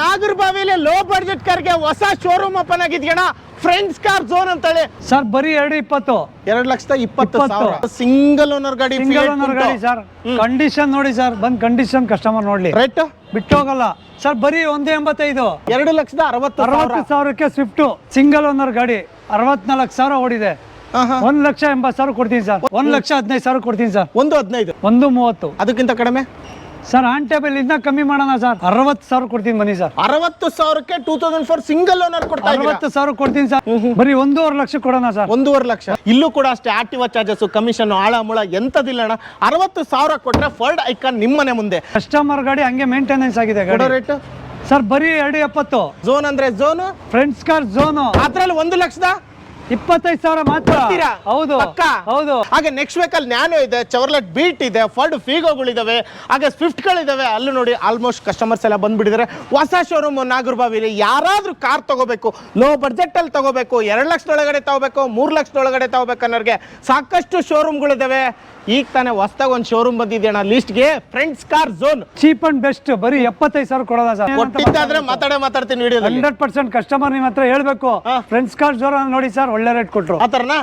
ನಾಗರಬಾವಿಲಿ low budget ಕಾರ್ಗೆ ಹೊಸ showroom open ಆಗಿದ್ಯಣ ಫ್ರೆಂಡ್ಸ್ ಕಾರ್ ಝೋನ್ ಅಂತೇಳಿ. ಸರ್ ಬರೀ ಎರಡು ಇಪ್ಪತ್ತು. ಎರಡ್ ಲಕ್ಷದ ಇಪ್ಪತ್ತು. ಸಾವಿರ. ಸಿಂಗಲ್ ಓನರ್ ಗಾಡಿ ಸಿಂಗಲ್ ಓನರ್ ಗಾಡಿ ಸರ್. ಕಂಡೀಷನ್ ನೋಡಿ ಸರ್. ಬಂದ್ ಕಂಡೀಷನ್ ಕಸ್ಟಮರ್ ನೋಡ್ಲಿ. ರೈಟ್ ಬಿಟ್ಟು ಹೋಗಲ್ಲ ಸರ್ ಬರೀ ಒಂದು ಎಂಬತ್ತೈದು. ಎರಡು ಲಕ್ಷದ ಅರವತ್ತು ಅರವತ್ತು ಸಾವಿರಕ್ಕೆ ಸ್ವಿಫ್ಟ್ ಸಿಂಗಲ್ ಓನರ್ ಗಾಡಿ. ಅರವತ್ನಾಲ್ಕು ಸಾವಿರ ಓಡಿದೆ. ಒಂದ್ ಲಕ್ಷ ಎಂಬತ್ತು ಸಾವಿರ ಕೊಡ್ತೀನಿ ಸರ್. ಒಂದ್ ಲಕ್ಷ ಹದಿನೈದು ಸಾವಿರ ಕೊಡ್ತೀನಿ ಸರ್. ಒಂದು ಹದಿನೈದು. ಒಂದು ಮೂವತ್ತು. ಅದಕ್ಕಿಂತ ಕಡಿಮೆ? ಸರ್ ಆನ್ ಟೇಬಲ್ ಇದನ್ನ ಕಮ್ಮಿ ಮಾಡೋಣ ಸರ್. ಅರವತ್ತು ಸಾವಿರ ಕೊಡ್ತೀನಿ ಬನ್ನಿ ಸರ್. ಅರವತ್ತು ಸಾವಿರಕ್ಕೆ two thousand four single owner ಕೊಡ್ತಾ ಇದ್ದೀರಾ? ಅರವತ್ತು ಸಾವಿರ ಕೊಡ್ತೀನಿ ಸರ್. ಬರೀ ಒಂದೂವರೆ ಲಕ್ಷ ಕೊಡೋಣ ಸರ್. ಒಂದೂವರೆ ಲಕ್ಷ. ಇಲ್ಲೂ ಕೂಡ ಅಷ್ಟೇ ಆಕ್ಟಿವಾ ಚಾರ್ಜಸ್ ಕಮಿಷನ್ ಆಳ ಮುಳ ಎಂತದಿಲ್ಲ ಅಣ್ಣ. ಅರವತ್ತು ಸಾವಿರ ಕೊಟ್ರೆ ಫರ್ಡ್ ಐಕಾನ್ ನಿಮ್ಮನೆ ಮುಂದೆ. ಕಸ್ಟಮರ್ ಗಾಡಿ ಹಂಗೆ ಮೇಂಟೆನೆನ್ಸ್ ಆಗಿದೆ ಕೊಡೋ ಗಾಡಿ ರೇಟ್ ಸರ್ ಬರೀ ಎರಡು ಎಪ್ಪತ್ತು. ಝೋನ್ ಅಂದ್ರೆ ಝೋನ್ ಫ್ರೆಂಡ್ಸ್ ಕಾರ್ ಝೋನು ಅದ್ರಲ್ಲಿ ಒಂದು ಲಕ್ಷದ? ಇಪ್ಪತ್ತೈದು ಸಾವಿರ ಮಾತ್ರ. ಕೊಡ್ತೀರಾ? ಹೌದು ಪಕ್ಕಾ? ಹೌದು. ಹಾಗೆ ನೆಕ್ಸ್ಟ್ ವೆಹಿಕಲ್ ನ್ಯಾನೋ ಇದೆ ಚವರ್ಲೆಟ್ ಬೀಟ್ ಇದೆ ಫರ್ಡ್ ಫೀಗೋಗಳಿದಾವೆ ಹಾಗೆ ಸ್ವಿಫ್ಟ್ಗಳಿದಾವೆ ಅಲ್ಲೂ ನೋಡಿ ಆಲ್ಮೋಸ್ಟ್ ಕಸ್ಟಮರ್ಸ್ ಎಲ್ಲ ಬಂದ್ಬಿಟ್ಟಿದ್ದಾರೆ ಹೊಸ ಶೋರೂಮ್ ನಾಗರಬಾವಿಲಿ ಯಾರಾದ್ರೂ ಕಾರ್ ತಗೋಬೇಕು ಲೋ ಬಜೆಟ್ ಅಲ್ಲಿ ತಗೋಬೇಕು ಎರಡು ಲಕ್ಷದೊಳಗಡೆ ತಗೋಬೇಕು ಮೂರು ಲಕ್ಷದೊಳಗಡೆ ತಗೋಬೇಕು ಅನ್ನೋರಿಗೆ ಸಾಕಷ್ಟು ಶೋರೂಮ್ಗಳಿದಾವೆ ಈಗ ತಾನೇ ಹೊಸ್ದಾಗ ಒಂದು ಶೋರೂಮ್ ಬಂದಿದೆ ಅಣ್ಣ ಲಿಸ್ಟ್ಗೆ Friends Car Zone cheap and best ಬರೀ ಎಪ್ಪತ್ತೈದು ಸಾವಿರ ಕೊಡೋದ ಸರ್? ಕೊಟ್ಟಿದ್ದಾದ್ರೆ ಮಾತಾಡೇ ಮಾತಾಡ್ತೀನಿ ವಿಡಿಯೋದಲ್ಲಿ. ಹಂಡ್ರೆಡ್ ಪರ್ಸೆಂಟ್ ಕಸ್ಟಮರ್ ನಿಮ್ಮ ಹತ್ರ ಹೇಳ್ಬೇಕು. ಹಾ. ಫ್ರೆಂಡ್ಸ್ ಕಾರ್ ಝೋನ್ ನೋಡಿ ಸರ್ ಒಳ್ಳೆ ರೇಟ್ ಕೊಟ್ರು. ಆ ಥರನಾ?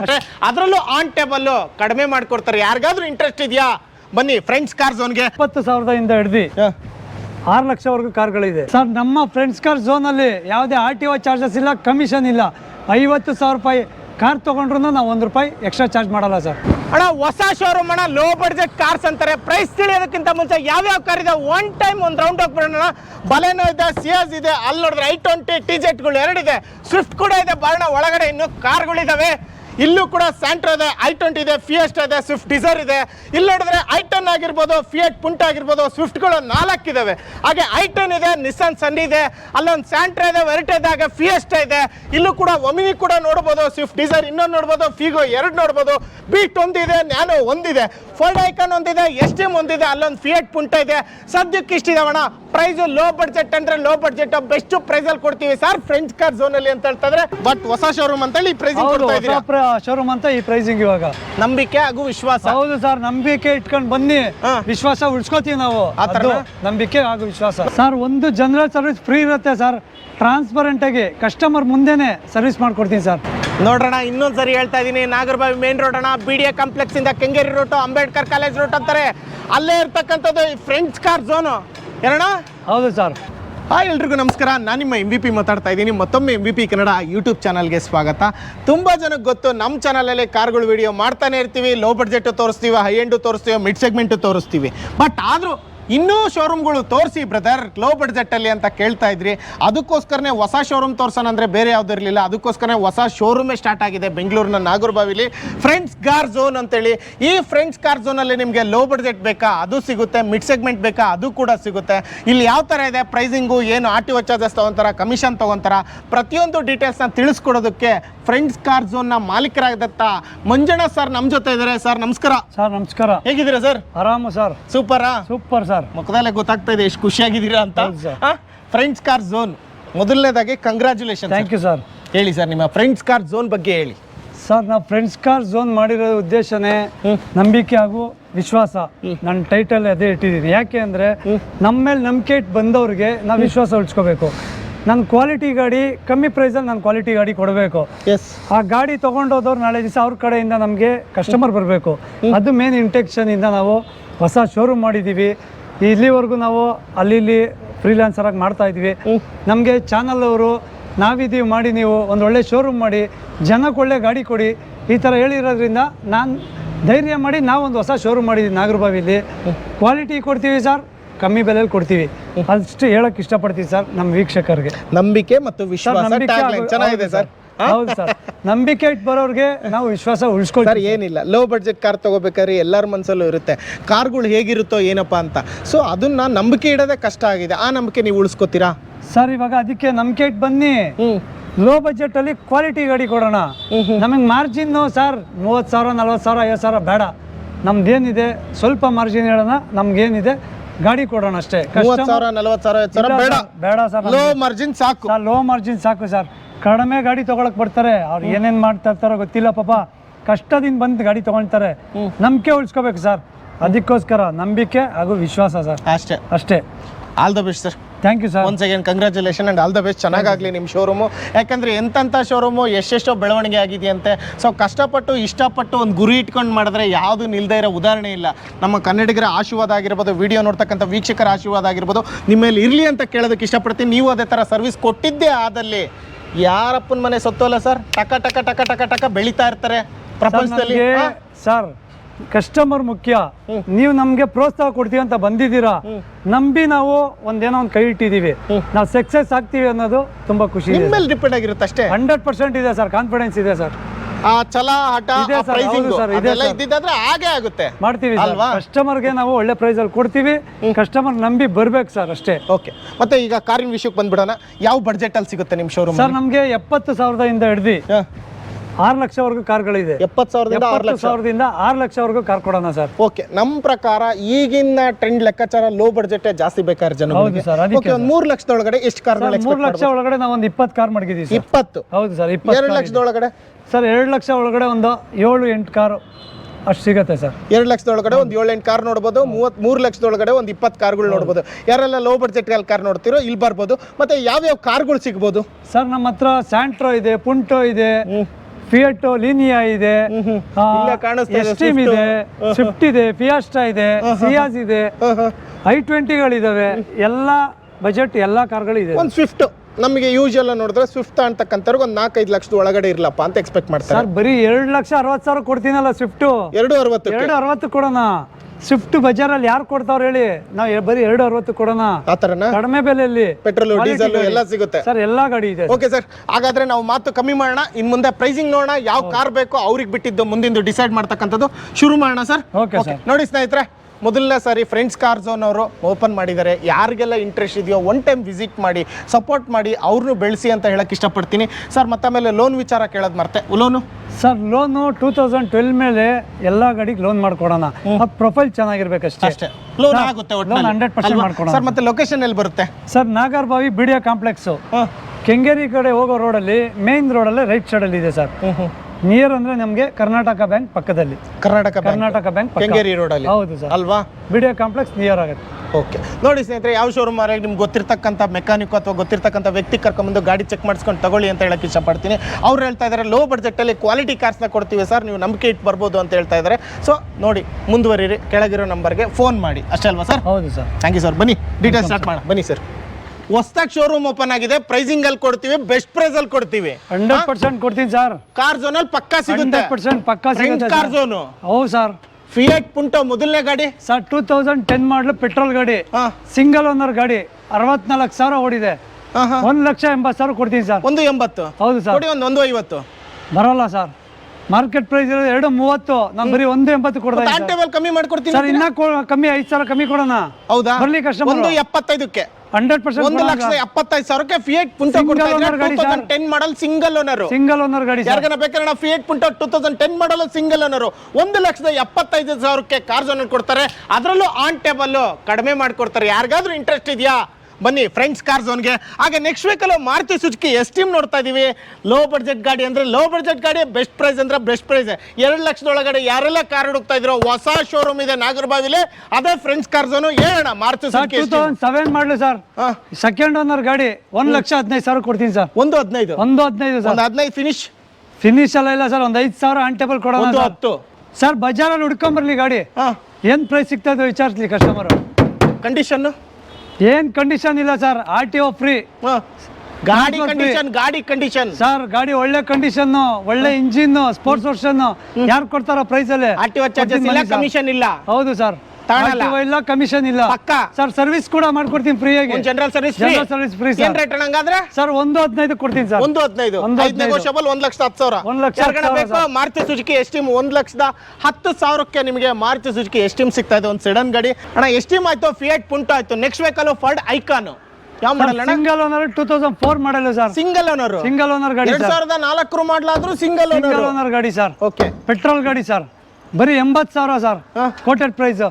ಅದರಲ್ಲೂ ಆನ್ ಟೇಬಲ್ ಕಡಿಮೆ ಮಾಡ್ಕೊಡ್ತಾರೆ. ಯಾರಿಗಾದ್ರೂ ಇಂಟ್ರೆಸ್ಟ್ ಇದೆಯಾ? ಬನ್ನಿ ಫ್ರೆಂಡ್ಸ್ ಕಾರ್ ಝೋನ್ಗೆ ಇಪ್ಪತ್ತು ಸಾವಿರದಿಂದ ಹಿಡ್ದು. ಆರು ಲಕ್ಷವರೆಗೂ ಕಾರ್ಗಳಿದೆ. ಸರ್ ನಮ್ಮ ಫ್ರೆಂಡ್ಸ್ ಕಾರ್ ಝೋನ್ ಅಲ್ಲಿ ಯಾವುದೇ ಆರ್ ಟಿ ಒ ಚಾರ್ಜಸ್ ಇಲ್ಲ ಕಮಿಷನ್ ಇಲ್ಲ. ಐವತ್ತು ಸಾವಿರ ರೂಪಾಯಿ ಕಾರ್ ತಗೊಂಡ್ರು ನಾವು ಒಂದು ರೂಪಾಯಿ ಎಕ್ಸ್ಟ್ರಾ ಚಾರ್ಜ್ ಮಾಡಲ್ಲ ಸರ್. ಅಣ್ಣ, ಹೊಸ ಶೋರೂಮ್ ಅಣ್ಣ ಲೋ ಬಡ್ಜೆಟ್ ಕಾರ್ಸ್ ಅಂತಾರೆ. ಪ್ರೈಸ್ ತಿಳಿಯೋದಕ್ಕಿಂತ ಮುಂಚೆ ಯಾವ್ಯಾವ ಕಾರ್ ಇದೆ? ಒನ್ ಟೈಮ್ ಒಂದು ರೌಂಡ್ ಹೋಗ್ಬಿಡೋಣ ಬಲೆನೋ ಇದೆ ಸಿಯಾಸ್ ಇದೆ, ಅಲ್ಲಿ ನೋಡಿದ್ರೆ ಐ ಟ್ವೆಂಟಿ ಟಿ ಜೆಟ್ಗಳು ಎರಡಿದೆ ಸ್ವಿಫ್ಟ್ ಕೂಡ ಇದೆ. ಬರೋಣ ಒಳಗಡೆ ಇನ್ನು ಕಾರ್ಗಳಿದಾವೆ ಇಲ್ಲೂ ಕೂಡ ಸ್ಯಾಂಟ್ರೋ ಇದೆ ಐ ಟ್ವೆಂಟಿ ಇದೆ ಫಿಯೆಸ್ಟ್ ಇದೆ ಸ್ವಿಫ್ಟ್ ಡಿಸೈರ್ ಇದೆ. ಇಲ್ಲಿ ನೋಡಿದ್ರೆ ಐ ಟೆನ್ ಆಗಿರ್ಬೋದು ಫಿಯಟ್ ಪುಂಟ್ ಆಗಿರ್ಬೋದು ಸ್ವಿಫ್ಟ್ಗಳು ನಾಲ್ಕು ಇದಾವೆ ಹಾಗೆ ಐ ಟೆನ್ ಇದೆ ನಿಸ್ಸನ್ ಸನ್ ಇದೆ ಅಲ್ಲೊಂದು ಸ್ಯಾಂಟ್ರಾ ಇದೆ ವೆರೈಟಿ ಇದೆ ಹಾಗೆ ಫಿಯಸ್ಟ್ ಇದೆ. ಇಲ್ಲೂ ಕೂಡ ಒಮಿನಿ ಕೂಡ ನೋಡ್ಬೋದು ಸ್ವಿಫ್ಟ್ ಡಿಸೈರ್ ಇನ್ನೊಂದು ನೋಡ್ಬೋದು ಫಿಗೋ ಎರಡು ನೋಡ್ಬೋದು ಬೀಟ್ ಒಂದಿದೆ ನ್ಯಾನೋ ಒಂದಿದೆ ಫೋಲ್ಡ್ ಐಕಾನ್ ಒಂದಿದೆ ಎಸ್ ಟಿ ಎಂ ಒಂದಿದೆ ಅಲ್ಲೊಂದು ಫಿಯಟ್ ಪುಂಟ ಇದೆ. ಸದ್ಯಕ್ಕೆ ಇಷ್ಟಿದಾವಣ ಪ್ರೈಸು ಲೋ ಬಡ್ಜೆಟ್ ಅಂದ್ರೆ ಲೋ ಬಡ್ಜೆಟ್ ಬೆಸ್ಟ್ ಪ್ರೈಸ್ ಅಲ್ಲಿ ಕೊಡ್ತೀವಿ. ಸರ್ ಫ್ರೆಂಚ್ ಕಾರ್ ಝೋನ್ ಅಲ್ಲಿ ಅಂತ ಹೇಳ್ತಾರೆ ಬಟ್ ಹೊಸ ಶೋರೂಮ್ ಅಂತ ಹೇಳಿ ಪ್ರೈಸಿಂಗ್ ಕೊಡ್ತಾ ಇದ್ದೀರಾ? ಶೋರೂಮ್ ಅಂತ ಈ ಪ್ರೈಸಿಂಗ್ ಇವಾಗ. ನಂಬಿಕೆ ಹಾಗೂ ವಿಶ್ವಾಸ. ಹೌದು ಸರ್ ನಂಬಿಕೆ ಇಟ್ಕೊಂಡು ಬನ್ನಿ. ಹಾ. ವಿಶ್ವಾಸ ಉಳಿಸ್ಕೋತೀವಿ ನಾವು. ಆ ಥರನಾ? ನಂಬಿಕೆ ಹಾಗೂ ವಿಶ್ವಾಸ. ಸರ್ ಒಂದು ಜನರಲ್ ಸರ್ವಿಸ್ ಫ್ರೀ ಇರುತ್ತೆ ಸರ್ ಟ್ರಾನ್ಸ್ಪರೆಂಟ್ ಆಗಿ ಕಸ್ಟಮರ್ ಮುಂದೆನೆ ಸರ್ವಿಸ್ ಮಾಡ್ಕೊಡ್ತೀನಿ ಸರ್ ನೋಡೋಣ ಇನ್ನೊಂದ್ ಸರಿ ಹೇಳ್ತಾ ಇದೀನಿ. ನಾಗರಬಾವಿ ಮೇನ್ ರೋಡ್ ಅಣ್ಣ ಬಿ ಡಿ ಎ ಕಾಂಪ್ಲೆಕ್ಸ್ ಇಂದ Kengeri road Ambedkar college road ಅಂತಾರೆ. ಅಲ್ಲೇ ಇರ್ತಕ್ಕಂಥದ್ದು ಈ ಫ್ರೆಂಚ್ ಕಾರ್ ಝೋನು ಏನಣ್ಣ? ಹೌದು ಸರ್ ಹಾಯ್ ಎಲ್ರಿಗೂ ನಮಸ್ಕಾರ. ನಾನು ನಿಮ್ಮ ಎಂ ವಿ ಪಿ ಮಾತಾಡ್ತಾ ಇದ್ದೀನಿ. ಮತ್ತೊಮ್ಮೆ M V P Kannada YouTube ಚಾನಲ್ಗೆ ಸ್ವಾಗತ. ತುಂಬ ಜನಕ್ಕೆ ಗೊತ್ತು ನಮ್ಮ ಚಾನಲಲ್ಲೇ ಕಾರ್ಗಳು ವಿಡಿಯೋ ಮಾಡ್ತಾನೆ ಇರ್ತೀವಿ. ಲೋ ಬಡ್ಜೆಟ್ ತೋರಿಸ್ತೀವಿ ಹೈ ಎಂಡು ತೋರಿಸ್ತೀವಿ ಮಿಡ್ ಸೆಗ್ಮೆಂಟು ತೋರಿಸ್ತೀವಿ. ಬಟ್ ಆದರೂ ಇನ್ನೂ ಶೋರೂಮ್ಗಳು ತೋರಿಸಿ ಬ್ರದರ್ ಲೋ ಬಡ್ಜೆಟಲ್ಲಿ ಅಂತ ಕೇಳ್ತಾ ಇದ್ರಿ. ಅದಕ್ಕೋಸ್ಕರನೇ ಹೊಸ ಶೋರೂಮ್ ತೋರ್ಸೋಣ ಅಂದರೆ ಬೇರೆ ಯಾವುದೂ ಇರಲಿಲ್ಲ. ಅದಕ್ಕೋಸ್ಕರನೇ ಹೊಸ ಶೋರೂಮೇ ಸ್ಟಾರ್ಟ್ ಆಗಿದೆ ಬೆಂಗಳೂರಿನ ನಾಗರಬಾವಿಲಿ. ಫ್ರೆಂಡ್ಸ್ ಕಾರ್ ಝೋನ್ ಅಂತೇಳಿ. ಈ ಫ್ರೆಂಡ್ಸ್ ಕಾರ್ ಝೋನಲ್ಲಿ ನಿಮಗೆ ಲೋ ಬಡ್ಜೆಟ್ ಬೇಕಾ? ಅದು ಸಿಗುತ್ತೆ. ಮಿಡ್ ಸೆಗ್ಮೆಂಟ್ ಬೇಕಾ? ಅದು ಕೂಡ ಸಿಗುತ್ತೆ. ಇಲ್ಲಿ ಯಾವ ಥರ ಇದೆ? ಪ್ರೈಸಿಂಗು ಏನು? ಆರ್ ಟಿ ಒ ಚಾರ್ಜಸ್ ತೊಗೊತಾರ? ಕಮಿಷನ್ ತೊಗೊತಾರ? ಪ್ರತಿಯೊಂದು ಡೀಟೇಲ್ಸ್ನ ತಿಳಿಸ್ಕೊಡೋದಕ್ಕೆ ಫ್ರೆಂಡ್ಸ್ ಕಾರ್ ಝೋನ್ನ ಮಾಲೀಕರಾಗದತ್ತ ಮಂಜಣ್ಣ ಸರ್ ನಮ್ಮ ಜೊತೆ ಇದ್ದಾರೆ ಸರ್ ನಮಸ್ಕಾರ. ಸರ್ ನಮಸ್ಕಾರ. ಹೇಗಿದ್ದೀರಾ ಸರ್ ಆರಾಮ ಸರ್ ಸೂಪರಾ ಸೂಪರ್ ಸರ್ ಮುಖದಲ್ಲೇ ಗೊತ್ತಾಗ್ತಾ ಇದೆ ಎಷ್ಟು ಖುಷಿಯಾಗಿದ್ದೀರಾ ಅಂತ. ಫ್ರೆಂಡ್ಸ್ ಕಾರ್ ಝೋನ್ ಮೊದಲನೇದಾಗಿ ಕಂಗ್ರ್ಯಾಚುಲೇಷನ್ ಥ್ಯಾಂಕ್ ಯು ಸರ್ ಹೇಳಿ ಸರ್ ನಿಮ್ಮ ಫ್ರೆಂಡ್ಸ್ ಕಾರ್ ಝೋನ್ ಬಗ್ಗೆ ಹೇಳಿ. ಸರ್ ನಾವು ಫ್ರೆಂಡ್ಸ್ ಕಾರ್ ಝೋನ್ ಮಾಡಿರೋ ಉದ್ದೇಶನೇ ನಂಬಿಕೆ ಹಾಗೂ ವಿಶ್ವಾಸ. ನನ್ನ ಟೈಟಲ್ ಅದೇ ಇಟ್ಟಿದ್ದೀನಿ. ಯಾಕೆ ಅಂದರೆ ನಮ್ಮ ಮೇಲೆ ನಂಬಿಕೆ ಇಟ್ಟು ಬಂದವ್ರಿಗೆ ನಾವು ವಿಶ್ವಾಸ ಉಳಿಸ್ಕೋಬೇಕು. ನನ್ನ ಕ್ವಾಲಿಟಿ ಗಾಡಿ ಕಮ್ಮಿ ಪ್ರೈಸಲ್ಲಿ ನಾನು ಕ್ವಾಲಿಟಿ ಗಾಡಿ ಕೊಡಬೇಕು. ಎಸ್ ಆ ಗಾಡಿ ತೊಗೊಂಡೋದವ್ರು ನಾಳೆ ದಿವಸ ಅವ್ರ ಕಡೆಯಿಂದ ನಮಗೆ ಕಸ್ಟಮರ್ ಬರಬೇಕು. ಅದು ಮೇನ್ ಇಂದ ನಾವು ಹೊಸ ಶೋರೂಮ್ ಮಾಡಿದ್ದೀವಿ ಇಲ್ಲಿವರೆಗೂ ನಾವು ಅಲ್ಲಿ ಇಲ್ಲಿ ಫ್ರೀಲಾನ್ಸರ್ ಆಗಿ ಮಾಡ್ತಾ ಇದ್ವಿ. ನಮಗೆ ಚಾನಲ್ ಅವರು ನಾವಿದೀವಿ ಮಾಡಿ ನೀವು ಒಂದು ಒಳ್ಳೆ ಶೋರೂಮ್ ಮಾಡಿ ಜನಕ್ಕೆ ಒಳ್ಳೆ ಗಾಡಿ ಕೊಡಿ ಈ ಥರ ಹೇಳಿರೋದ್ರಿಂದ ನಾನು ಧೈರ್ಯ ಮಾಡಿ ನಾವೊಂದು ಹೊಸ ಶೋರೂಮ್ ಮಾಡಿದ್ದೀವಿ ನಾಗರಬಾವಿಲಿ. ಕ್ವಾಲಿಟಿ ಕೊಡ್ತೀವಿ ಸರ್ ಕಮ್ಮಿ ಬೆಲೆಯಲ್ಲಿ ಕೊಡ್ತೀವಿ. ಅಷ್ಟು ಹೇಳಕ್ ಇಷ್ಟಪಡ್ತೀವಿ ಸರ್ ನಮ್ಮ ವೀಕ್ಷಕರಿಗೆ. ನಂಬಿಕೆ ಮತ್ತು ವಿಶ್ವಾಸ ಚೆನ್ನಾಗಿದೆ ಸರ್ ಹೌದು ಸರ್. ನಂಬಿಕೆ ಇಟ್ಟು ಬರೋರಿಗೆ ನಾವು ವಿಶ್ವಾಸ ಸರ್ ಏನಿಲ್ಲ. ಲೋ ಬಡ್ಜೆಟ್ ಕಾರ್ ತಗೋಬೇಕಾದ್ರೆ ಎಲ್ಲರ ಮನಸ್ಸಲ್ಲೂ ಇರುತ್ತೆ. ಕಾರ್ಗಳು ಹೇಗಿರುತ್ತೋ ಏನಪ್ಪ ಅಂತ. ಸೊ ಅದನ್ನ ನಂಬಿಕೆ ಇಡೋದೇ ಕಷ್ಟ ಆಗಿದೆ. ಆ ನಂಬಿಕೆ ನೀವು ಉಳಿಸ್ಕೋತೀರಾ? ಸರ್ ಇವಾಗ ಅದಕ್ಕೆ ನಂಬಿಕೆ ಇಟ್ಟು ಬನ್ನಿ. ಲೋ ಬಜೆಟ್ ಅಲ್ಲಿ ಕ್ವಾಲಿಟಿ ಗಾಡಿ ಕೊಡೋಣ. ನಮಗೆ ಮಾರ್ಜಿನ್ ಸರ್ ಮೂವತ್ತು ಸಾವಿರ ನಲ್ವತ್ತು ಸಾವಿರ ಐವತ್ತು ಸಾವಿರ ಬೇಡ. ನಮ್ದೇನಿದೆ ಸ್ವಲ್ಪ ಮಾರ್ಜಿನ್ ಹೇಳೋಣ ನಮ್ಗೇನಿದೆ ಗಾಡಿ ಕೊಡೋಣ ಅಷ್ಟೇ. ಮೂವತ್ತು ಸಾವಿರ ನಲವತ್ತು ಸಾವಿರ ಐವತ್ತು ಸಾವಿರ ಬೇಡ. ಬೇಡ ಸರ್. ಲೋ ಮಾರ್ಜಿನ್ ಸಾಕು. ಲೋ ಮಾರ್ಜಿನ್ ಸಾಕು ಸರ್. ಕಡಿಮೆ ಗಾಡಿ ತಗೊಳಕ್ ಬರ್ತಾರೆ. ಅವ್ರು ಏನೇನ್ ಮಾಡ್ತಾ ಇರ್ತಾರೋ ಗೊತ್ತಿಲ್ಲ ಪಾಪ. ಕಷ್ಟದಿಂದ ಬಂದು ಗಾಡಿ ತಗೊಳ್ತಾರೆ. ನಂಬಿಕೆ ಉಳಿಸ್ಕೋಬೇಕು ಸರ್. ಅದಕ್ಕೋಸ್ಕರ ನಂಬಿಕೆ ಹಾಗೂ ವಿಶ್ವಾಸ ಸರ್. ಅಷ್ಟೇ. ಅಷ್ಟೇ. All the best sir thank you sir once again congratulation and all the best ಚೆನ್ನಾಗಾಗಲಿ ನಿಮ್ಮ ಶೋರೂಮು ಯಾಕಂದ್ರೆ ಎಂತಂತ ಶೋರೂಮು ಎಷ್ಟೆಷ್ಟೋ ಬೆಳವಣಿಗೆ ಆಗಿದೆಯಂತೆ. ಸೊ ಕಷ್ಟಪಟ್ಟು ಇಷ್ಟಪಟ್ಟು ಒಂದು ಗುರಿ ಇಟ್ಕೊಂಡು ಮಾಡಿದ್ರೆ ಯಾವುದು ನಿಲ್ದೇ ಇರೋ ಉದಾಹರಣೆ ಇಲ್ಲ. ನಮ್ಮ ಕನ್ನಡಿಗರ ಆಶೀರ್ವಾದ ಆಗಿರ್ಬೋದು ವಿಡಿಯೋ ನೋಡ್ತಕ್ಕಂಥ ವೀಕ್ಷಕರ ಆಶೀರ್ವಾದ ಆಗಿರ್ಬೋದು ನಿಮ್ಮಲ್ಲಿ ಇರಲಿ ಅಂತ ಕೇಳೋದಕ್ಕೆ ಇಷ್ಟಪಡ್ತೀನಿ. ನೀವು ಅದೇ ಥರ ಸರ್ವಿಸ್ ಕೊಟ್ಟಿದ್ದೇ ಆದಲ್ಲಿ ಯಾರಪ್ಪನ ಮನೆ ಸತ್ತೋಲ್ಲ ಸರ್? ಟಕ ಟಕ ಟಕ ಟಕ ಟಕ ಬೆಳೀತಾ ಇರ್ತಾರೆ ಪ್ರಪಂಚದಲ್ಲಿ. ಹಾ? ಸರ್ ಕಸ್ಟಮರ್ ಮುಖ್ಯ. ನೀವು ನಮ್ಗೆ ಪ್ರೋತ್ಸಾಹ ಕೊಡ್ತೀವಿ ಅಂತ ಬಂದಿದ್ದೀರಾ? ನಂಬಿ ನಾವು ಒಂದೇನೋ ಒಂದು ಕೈ ಇಟ್ಟಿದೀವಿ ನಾವು ಸಕ್ಸಸ್ ಆಗ್ತೀವಿ ಅನ್ನೋದು ತುಂಬಾ ಖುಷಿ ಇದೆ ಮೇಲೆ ಡಿಪೆಂಡ್ ಆಗಿರುತ್ತೆ ಅಷ್ಟೇ ಹಂಡ್ರೆಡ್ ಪರ್ಸೆಂಟ್ ಇದೆ ಸರ್. ಕಾನ್ಫಿಡೆನ್ಸ್ ಇದೆ ಸರ್. ಆ ಛಲ ಹಠ ಇದೆ sir, ಹೌದು sir, ಇದೆ ಅದೆಲ್ಲ sir. ಇದ್ದಿದ್ದಾದ್ರೆ ಹಾಗೆ ಆಗುತ್ತೆ. ಮಾಡ್ತೀವಿ ಅಲ್ವಾ? ಕಸ್ಟಮರ್ಗೆ ನಾವು ಒಳ್ಳೆ ಪ್ರೈಸ್ ಅಲ್ಲಿ ಕೊಡ್ತೀವಿ. ಕಸ್ಟಮರ್ ನಂಬಿ ಬರ್ಬೇಕು ಸರ್ ಅಷ್ಟೇ. ಓಕೆ ಮತ್ತೆ ಈಗ ಕಾರಿನ ವಿಷಯಕ್ಕೆ ಬಂದ್ಬಿಡೋಣ. ಯಾವ ಬಡ್ಜೆಟ್ ಅಲ್ಲಿ ಸಿಗುತ್ತೆ ನಿಮ್ಮ ಶೋರೂಮ್ ಸರ್ ನಮ್ಗೆ ಎಪ್ಪತ್ತು ಸಾವಿರದಿಂದ ಹಿಡ್ದು. ಆರು ಲಕ್ಷವರೆಗೂ ಕಾರ್ಗಳಿದೆ. ಎಪ್ಪತ್ತು ಸಾವಿರದಿಂದ ಆರು ಎಪ್ಪತ್ತು ಲಕ್ಷ. ಸಾವಿರದಿಂದ ಆರು ಲಕ್ಷವರೆಗೂ ಕಾರ್ ಕೊಡೋಣ ಸರ್. ಓಕೆ ನಮ್ಮ ಪ್ರಕಾರ ಈಗಿನ ಟ್ರೆಂಡ್ ಲೆಕ್ಕಾಚಾರ ಲೋ ಬಡ್ಜೆಟ್ ಜಾಸ್ತಿ ಬೇಕಾದ್ರೆ ಜನ ಹೌದು sir, ಅದಕ್ಕೆ ಓಕೆ ಒಂದು ಮೂರು ಲಕ್ಷದೊಳಗಡೆ ಎಷ್ಟು ಕಾರ್ ಮೂರು ಲಕ್ಷ ಒಳಗಡೆ ನಾವು ಒಂದು ಇಪ್ಪತ್ತು ಕಾರ್ ಮಡಗಿದೀವಿ ಸರ್. ಇಪ್ಪತ್ತು? ಹೌದು ಸರ್ ಇಪ್ಪತ್ತು ಎರಡು ಲಕ್ಷದೊಳಗಡೆ? ಸರ್ ಎರಡು ಲಕ್ಷ ಒಳಗಡೆ ಒಂದು ಏಳು ಎಂಟು ಕಾರು ಅಷ್ಟು ಸಿಗುತ್ತೆ ಸರ್. ಎರಡು ಲಕ್ಷದೊಳಗಡೆ ಒಂದು ಏಳು ಎಂಟು ಕಾರ್ ನೋಡ್ಬೋದು ಮೂವತ್ತ್ ಮೂರು ಲಕ್ಷದೊಳಗಡೆ ಒಂದು ಇಪ್ಪತ್ತು ಕಾರ್ಗಳು ನೋಡ್ಬೋದು. ಯಾರೆಲ್ಲ ಲೋ ಬಡ್ಜೆಟ್ ಕಾರ್ ನೋಡ್ತಿರೋ ಇಲ್ಲಿ ಬರ್ಬೋದು. ಮತ್ತೆ ಯಾವ್ಯಾವ ಕಾರ್ಗಳು ಸಿಗ್ಬೋದು? ಸರ್ ನಮ್ಮ ಹತ್ರ ಸ್ಯಾಂಟ್ರೋ ಇದೆ ಪುಂಟೋ ಇದೆ ಫಿಯಟೋ ಲೀನಿಯಾ ಇದೆ ಎಸ್ಟೀಮ್ ಇದೆ ಸ್ವಿಫ್ಟ್ ಇದೆ ಫಿಯಾಸ್ಟಾ ಇದೆ ಸಿಯಾಸ್ ಇದೆ ಐ ಟ್ವೆಂಟಿಗಳಿದಾವೆ ಎಲ್ಲ ಬಜೆಟ್ ಎಲ್ಲ ಕಾರ್ಗಳಿದೆ ಒಂದು ಸ್ವಿಫ್ಟ್ ನಮಗೆ ಯೂಶಲ್ ನೋಡಿದ್ರೆ ಸ್ವಿಫ್ಟ್ ಅಂತಕ್ಕಂಥವ್ರಿಗೆ ಒಂದು ನಾಲ್ಕೈದು ಲಕ್ಷದ ಒಳಗಡೆ ಇರ್ಲಪ್ಪ ಅಂತ ಎಕ್ಸ್ಪೆಕ್ಟ್ ಮಾಡ್ತಾರೆ. ಸರ್ ಬರೀ ಎರಡು ಲಕ್ಷ ಅರವತ್ತು ಸಾವಿರ ಕೊಡ್ತೀನಲ್ಲ ಸ್ವಿಫ್ಟು ಎರಡು ಅರವತ್ತು ಎರಡು ಅರವತ್ತು ಕೊಡೋಣ. ಸ್ವಿಫ್ಟ್ ಬಜಾರ್ ಅಲ್ಲಿ ಯಾರು ಕೊಡ್ತಾವ್ರು ಹೇಳಿ. ನಾವು ಬರೀ ಎರಡು ಅರವತ್ತು ಕೊಡೋಣ. ಆ ತರ ಕಡಿಮೆ ಬೆಲೆಯಲ್ಲಿ ಪೆಟ್ರೋಲ್ ಡೀಸೆಲ್ ಎಲ್ಲ ಸಿಗುತ್ತೆ. ಸರ್ ಎಲ್ಲಾ ಗಾಡಿ ಇದೆ. ಓಕೆ ಸರ್ ಹಾಗಾದ್ರೆ ನಾವು ಮಾತು ಕಮ್ಮಿ ಮಾಡೋಣ. ಇನ್ ಮುಂದೆ ಪ್ರೈಸಿಂಗ್ ನೋಡೋಣ. ಯಾವ ಕಾರ್ ಬೇಕೋ ಅವ್ರಿಗೆ ಬಿಟ್ಟಿದ್ದು ಮುಂದಿಂದು ಡಿಸೈಡ್ ಮಾಡ್ತಕ್ಕಂಥದ್ದು. ಶುರು ಮಾಡೋಣ ಸರ್ ಓಕೆ ಸರ್ ನೋಡಿ ಸ್ನೇಹಿತರೆ ಮೊದಲನೇ ಸಾರಿ ಫ್ರೆಂಡ್ಸ್ ಕಾರ್ ಝೋನ್ ಅವರು ಓಪನ್ ಮಾಡಿದ್ದಾರೆ. ಯಾರಿಗೆಲ್ಲ ಇಂಟ್ರೆಸ್ಟ್ ಇದೆಯೋ ಒನ್ ಟೈಮ್ ವಿಸಿಟ್ ಮಾಡಿ ಸಪೋರ್ಟ್ ಮಾಡಿ ಅವ್ರನ್ನೂ ಬೆಳೆಸಿ ಅಂತ ಹೇಳಕ್ಕೆ ಇಷ್ಟಪಡ್ತೀನಿ. ಸರ್ ಮತ್ತಮೇಲೆ ಲೋನ್ ವಿಚಾರ ಕೇಳೋದು ಮರ್ತೆ. Loan sir loan two thousand twelve ಮೇಲೆ ಎಲ್ಲಾ ಗಾಡಿಗೆ ಲೋನ್ ಮಾಡ್ಕೊಡೋಣ. ಅದು ಪ್ರೊಫೈಲ್ ಚೆನ್ನಾಗಿರ್ಬೇಕಷ್ಟೇ. ಅಷ್ಟೇ. ಲೋನ್ ಆಗುತ್ತೆ ಲೋನ್ ಹಂಡ್ರೆಡ್ ಪರ್ಸೆಂಟ್ ಮಾಡ್ಕೊಡೋಣ. ಸರ್ ಮತ್ತೆ ಲೊಕೇಶನ್ ಎಲ್ಲಿ ಬರುತ್ತೆ? Sir Nagarbhavi BDA complex Kengeri ಕಡೆ ಹೋಗೋ ರೋಡಲ್ಲಿ ಮೇನ್ ರೋಡಲ್ಲೇ ರೈಟ್ ಸೈಡಲ್ಲಿ ಇದೆ ಸರ್ ನಿಯರ್ ಅಂದ್ರೆ ನಮಗೆ ಕರ್ನಾಟಕ ಬ್ಯಾಂಕ್ ಪಕ್ಕದಲ್ಲಿ. ಕರ್ನಾಟಕ ಕರ್ನಾಟಕ ಬ್ಯಾಂಕ್ ಕೆಂಗೇರಿ ರೋಡಲ್ಲಿ ಹೌದು ಸರ್. ಅಲ್ವಾ? ಬಿಡಿಯೋ ಕಾಂಪ್ಲೆಕ್ಸ್ ನಿಯರ್ ಆಗುತ್ತೆ. ಓಕೆ. ನೋಡಿ ಸ್ನೇಹಿತರೆ ಯಾವ ಶೋರೂಮ್ ಮಾರಾಗ ನಿಮ್ಗೆ ಗೊತ್ತಿರ್ತಕ್ಕಂಥ ಮೆಕ್ಯಾನಿಕ್ ಅಥವಾ ಗೊತ್ತಿರ್ತಕ್ಕಂಥ ವ್ಯಕ್ತಿ ಕರ್ಕೊಂಬಂದು ಗಾಡಿ ಚೆಕ್ ಮಾಡಿಸ್ಕೊಂಡು ತಗೊಳ್ಳಿ ಅಂತ ಹೇಳಕ್ಕೆ ಇಷ್ಟಪಡ್ತೀನಿ. ಅವ್ರು ಹೇಳ್ತಾ ಇದ್ದಾರೆ ಲೋ ಬಡ್ಜೆಟಲ್ಲಿ ಕ್ವಾಲಿಟಿ ಕಾರ್ಸ್ನ ಕೊಡ್ತೀವಿ ಸರ್ ನೀವು ನಂಬಿಕೆ ಇಟ್ಟು ಬರ್ಬೋದು ಅಂತ ಹೇಳ್ತಾ ಇದ್ದಾರೆ ಸೊ ನೋಡಿ ಮುಂದುವರಿರಿ ಕೆಳಗಿರೋ ನಂಬರ್ಗೆ ಫೋನ್ ಮಾಡಿ. ಅಷ್ಟೇ ಅಲ್ವಾ ಸರ್? ಹೌದು ಸರ್. Thank you sir. ಬನ್ನಿ ಡೀಟೇಲ್ಸ್ ಸ್ಟಾರ್ಟ್ ಮಾಡೋಣ. ಬನ್ನಿ ಸರ್. ಹೊಸ್ದಾಗಿ ಶೋರೂಮ್ ಓಪನ್ ಆಗಿದೆ. ಪ್ರೈಸಿಂಗ್ ಅಲ್ಲಿ ಕೊಡ್ತೀವಿ ಬೆಸ್ಟ್ ಪ್ರೈಸ್ ಅಲ್ಲಿ ಕೊಡ್ತೀವಿ. ಹಂಡ್ರೆಡ್ ಪರ್ಸೆಂಟ್ ಕೊಡ್ತೀನಿ ಸರ್ ಕಾರ್ ಝೋನ್ ಅಲ್ಲಿ ಪಕ್ಕಾ ಸಿಗುತ್ತೆ. ಹಂಡ್ರೆಡ್ ಪರ್ಸೆಂಟ್ ಪಕ್ಕಾ ಸಿಗುತ್ತೆ ಕಾರ್ ಝೋನು ಹೌದು ಸರ್ ಫಿಯಟ್ ಪುಂಟೋ ಮೊದಲನೇ ಗಾಡಿ? Sir two thousand ten model petrol ಗಾಡಿ. ಹಾ. ಸಿಂಗಲ್ ಓನರ್ ಗಾಡಿ. ಅರವತ್ನಾಲ್ಕು ಸಾವಿರ ಓಡಿದೆ. ಹಾ ಹಾ. ಒಂದು ಲಕ್ಷ ಎಂಬತ್ತು ಸಾವಿರ ಕೊಡ್ತೀನಿ ಸರ್ ಒಂದು ಎಂಬತ್ತು. ಹೌದು ಸರ್ ಒಂದು ಒಂದು ಐವತ್ತು. ಬರೋಲ್ಲ ಸರ್ ಮಾರ್ಕೆಟ್ ಪ್ರೈಸ್ ಇರೋದು ಎರಡು ಮೂವತ್ತು. ನಾನು ಬರೀ ಒಂದು ಎಂಬತ್ತು ಕೊಡ್ತಾ ಟೇಬಲ್ ಕಮ್ಮಿ ಮಾಡ್ಕೊಡ್ತೀನಿ ಸರ್ ಇನ್ನ ಕೊ- ಕಮ್ಮಿ ಐದು ಸಾವಿರ ಕಮ್ಮಿ ಕೊಡೋಣ. ಹೌದಾ? ಬರ್ಲಿ ಕಷ್ಟ ಒಂದು ಎಪ್ಪತ್ತೈದಕ್ಕೆ. ಹಂಡ್ರೆಡ್ ಒಂದು ಪರ್ಸೆಂಟ್ ಲಕ್ಷದ ಎಪ್ಪತ್ತೈದು ಸಾವಿರಕ್ಕೆ ಫಿಯೇಟ್ ಪುಂಟೋ ಕೊಡ್ತಾ ten model single owner single owner ಗಾಡಿ ಯಾರಿಗಾನ ಬೇಕಾದ್ರೆ Fiat Punto two thousand ten model single owner ಒಂದು ಲಕ್ಷದ ಎಪ್ಪತ್ತೈದು ಸಾವಿರಕ್ಕೆ ಕಾರ್ ಓನರ್ ಕೊಡ್ತಾರೆ. ಅದರಲ್ಲೂ ಆನ್ ಟೇಬಲ್ ಕಡಿಮೆ ಮಾಡಿಕೊಡ್ತಾರೆ. ಯಾರಿಗಾದ್ರೂ ಇಂಟ್ರೆಸ್ಟ್ ಇದೆಯಾ? ಬನ್ನಿ ಫ್ರೆಂಡ್ಸ್ ಕಾರ್ ಝೋನ್ಗೆ ಹಾಗೆ ನೆಕ್ಸ್ಟ್ ವೀಕಲ್ಲಿ ಮಾರುತಿ ಸುಜುಕಿ ಎಸ್ಟೀಮ್ ನೋಡ್ತಾ ಇದೀವಿ. ಲೋ ಬಡ್ಜೆಟ್ ಗಾಡಿ ಅಂದ್ರೆ ಲೋ ಬಡ್ಜೆಟ್ ಗಾಡಿ ಬೆಸ್ಟ್ ಪ್ರೈಸ್ ಅಂದ್ರೆ ಬೆಸ್ಟ್ ಪ್ರೈಸ್ ಎರಡು ಲಕ್ಷದೊಳಗಡೆ ಯಾರೆಲ್ಲ ಕಾರ್ ಹುಡುಕ್ತಾ ಇದ್ರು ಹೊಸ ಶೋರೂಮ್ ಇದೆ ನಾಗರಬಾವಿಲಿ ಅದೇ ಫ್ರೆಂಡ್ಸ್ ಕಾರ್ ಝೋನು ಏನ Maruti sir Suzuki thousand seven model sir. Second owner ಗಾಡಿ ಒಂದ್ ಲಕ್ಷ ಹದಿನೈದು ಸಾವಿರ ಕೊಡ್ತೀನಿ ಸರ್ ಒಂದು ಹದಿನೈದು. ಒಂದು ಹದಿನೈದು ಸರ್ ಒಂದು ಹದಿನೈದು ಫಿನಿಶ್ ಫಿನಿಶ್ ಎಲ್ಲ ಇಲ್ಲ ಸರ್ ಒಂದ್ ಐದು ಸಾವಿರ ಆನ್ ಟೇಬಲ್ ಕೊಡೋಣ ಒಂದು ಸರ್ ಹತ್ತು. ಸರ್ ಬಜಾರಲ್ಲಿ ಹುಡ್ಕೊಂಬರ್ಲಿ ಗಾಡಿ. ಹಾ. ಏನ್ ಪ್ರೈಸ್ ಸಿಗ್ತಾ ಇದೆ ವಿಚಾರಿಸ್ಲಿ ಕಸ್ಟಮರ್ ಕಂಡೀಷನ್ ಏನ್ ಕಂಡೀಷನ್ ಇಲ್ಲ sir R T O free ಗಾಡಿ ಕಂಡೀಷನ್ ಗಾಡಿ ಕಂಡೀಷನ್ ಸರ್ ಗಾಡಿ ಒಳ್ಳೆ ಕಂಡೀಷನ್ ಒಳ್ಳೆ ಇಂಜಿನ್ ಸ್ಪೋರ್ಟ್ಸ್ ವರ್ಷನ್ ಯಾರು ಕೊಡ್ತಾರ ಪ್ರೈಸ್ ಅಲ್ಲಿ? ಆರ್ ಟಿ ಚಾರ್ಜಸ್ ಇಲ್ಲ ಕಮಿಷನ್ ಇಲ್ಲ. ಹೌದು ಸರ್ ತಗೊಳಲ್ಲ. ಇಲ್ಲ ಕಮಿಷನ್ ಇಲ್ಲ. ಪಕ್ಕ. ಸರ್ ಸರ್ವಿಸ್ ಕೂಡ ಮಾಡ್ಕೊಡ್ತೀನಿ ಫ್ರೀ ಆಗಿ. General service general service free. ಏನ್ ರೇಟ್ ಹಂಗಾದ್ರೆ? ಸರ್ ಒಂದು ಹದಿನೈದು ಕೊಡ್ತೀನಿ ಸರ್ ಒಂದು ಹದಿನೈದು. ನೆಗೋಷಿಯಬಲ್ ಒಂದ್ ಲಕ್ಷದ ಹತ್ತು ಸಾವಿರ. ಒಂದ್ ಲಕ್ಷ ಬೇಕು? ಮಾರುತಿ ಸುಜುಕಿ ಎಸ್ಟಿಮ್ ಒಂದ್ ಲಕ್ಷದ ಹತ್ತು ಸಾವಿರಕ್ಕೆ ನಿಮಗೆ ಮಾರುತಿ ಸುಜುಕಿ ಎಸ್ಟಿಮ್ ಸಿಗ್ತಾ ಇದೆ. ಒಂದು ಸಡನ್ ಗಾಡಿ. ಅಣ್ಣ ಎಸ್ಟಿಮ್ ಆಯ್ತು ಫಿಯಟ್ ಪುಂಟು ಆಯ್ತು. ನೆಕ್ಸ್ಟ್ ವೆಹಿಕಲ್ ಫರ್ಡ್ ಐಕಾನ್ ಯಾವ ಮಾಡಲ್ ಅಣ್ಣ? Single owner two thousand four model sir single owner single owner ಗಾಡಿ ಎರಡ್ ಸರ್ ಸಾವಿರದ ನಾಲ್ಕರು ಮಾಡ್ಲಾದ್ರು ಸಿಂಗಲ್ ಸಿಂಗಲ್ ಓನರ್ ಓನರ್ ಗಾಡಿ ಸರ್ ಓಕೆ ಪೆಟ್ರೋಲ್ ಗಾಡಿ ಸರ್ ಬರೀ ಎಂಬತ್ತು ಸಾವಿರ ಸರ್. ಕೋಟೆಡ್ ಪ್ರೈಸ್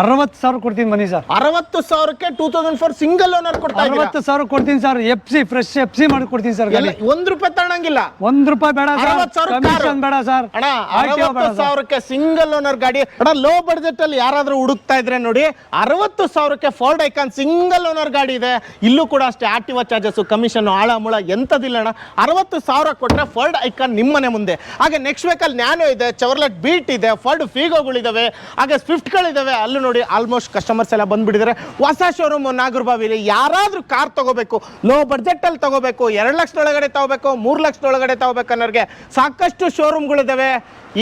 ಅರವತ್ತು ಸಾವಿರ ಕೊಡ್ತೀನಿ ಬನ್ನಿ ಸರ್. ಅರವತ್ತು ಸಾವಿರಕ್ಕೆ two thousand four single owner ಕೊಡ್ತಾ ಅರವತ್ತು ಸಾವಿರ ಕೊಡ್ತೀನಿ sir. F C fresh F C ಮಾಡಿ ಕೊಡ್ತೀನಿ ಸರ್ ಗಾಡಿ. ಒಂದು ರೂಪಾಯಿ ತಗೊಳಂಗಿಲ್ಲ ಒಂದ್ ರೂಪಾಯಿ ಬೇಡ ಕಮಿಷನ್ ಬೇಡ ಸರ್. ಅರವತ್ತು ಸಾವಿರಕ್ಕೆ ಸಿಂಗಲ್ ಓನರ್ ಗಾಡಿ. ಅಣ್ಣ ಲೋ ಬಡ್ಜೆಟ್ ಅಲ್ಲಿ ಯಾರಾದ್ರೂ ಹುಡುಕ್ತಾ ಇದ್ರೆ ನೋಡಿ ಅರವತ್ತು ಸಾವಿರಕ್ಕೆ ಫೋರ್ಡ್ ಐಕಾನ್ ಸಿಂಗಲ್ ಓನರ್ ಗಾಡಿ ಇದೆ. ಇಲ್ಲೂ ಕೂಡ ಅಷ್ಟೇ ಆಕ್ಟಿವಾ ಚಾರ್ಜಸ್ ಕಮಿಷನ್ ಆಳ ಮುಳ ಎಂತದಿಲ್ಲ ಅಣ್ಣ. ಅರವತ್ತು ಸಾವಿರ ಕೊಟ್ರೆ ಫೋರ್ಡ್ ಐಕಾನ್ ನಿಮ್ಮನೆ ಮುಂದೆ. ಹಾಗೆ ನೆಕ್ಸ್ಟ್ ವೆಹಿಕಲ್ ನ್ಯಾನೋ ಇದೆ ಚವರ್ಲೆಟ್ ಬೀಟ್ ಇದೆ. ಫೋರ್ಡ್ ಫೀಗೋಗಳಿದಾವೆ ಹಾಗೆ ಸ್ವಿಫ್ಟ್ಗಳಿದ್ದಾವೆ ಅಲ್ಲೂ ನೋಡಿ ಆಲ್ಮೋಸ್ಟ್ ಕಸ್ಟಮರ್ಸ್ ಎಲ್ಲ ಬಂದ್ಬಿಟ್ಟಿದ್ದಾರೆ. ಹೊಸ ಶೋರೂಮ್ ನಾಗರಬಾವಿಲಿ ಯಾರಾದರೂ ಕಾರ್ ತಗೋಬೇಕು ಲೋ ಬಜೆಟ್ ಅಲ್ಲಿ ತಗೋಬೇಕು ಎರಡು ಲಕ್ಷದೊಳಗಡೆ ತಗೋಬೇಕು ಮೂರು ಲಕ್ಷದೊಳಗಡೆ ತಗೋಬೇಕು ಅನ್ನೋರಿಗೆ ಸಾಕಷ್ಟು ಶೋರೂಮ್ಗಳಿದ್ದಾವೆ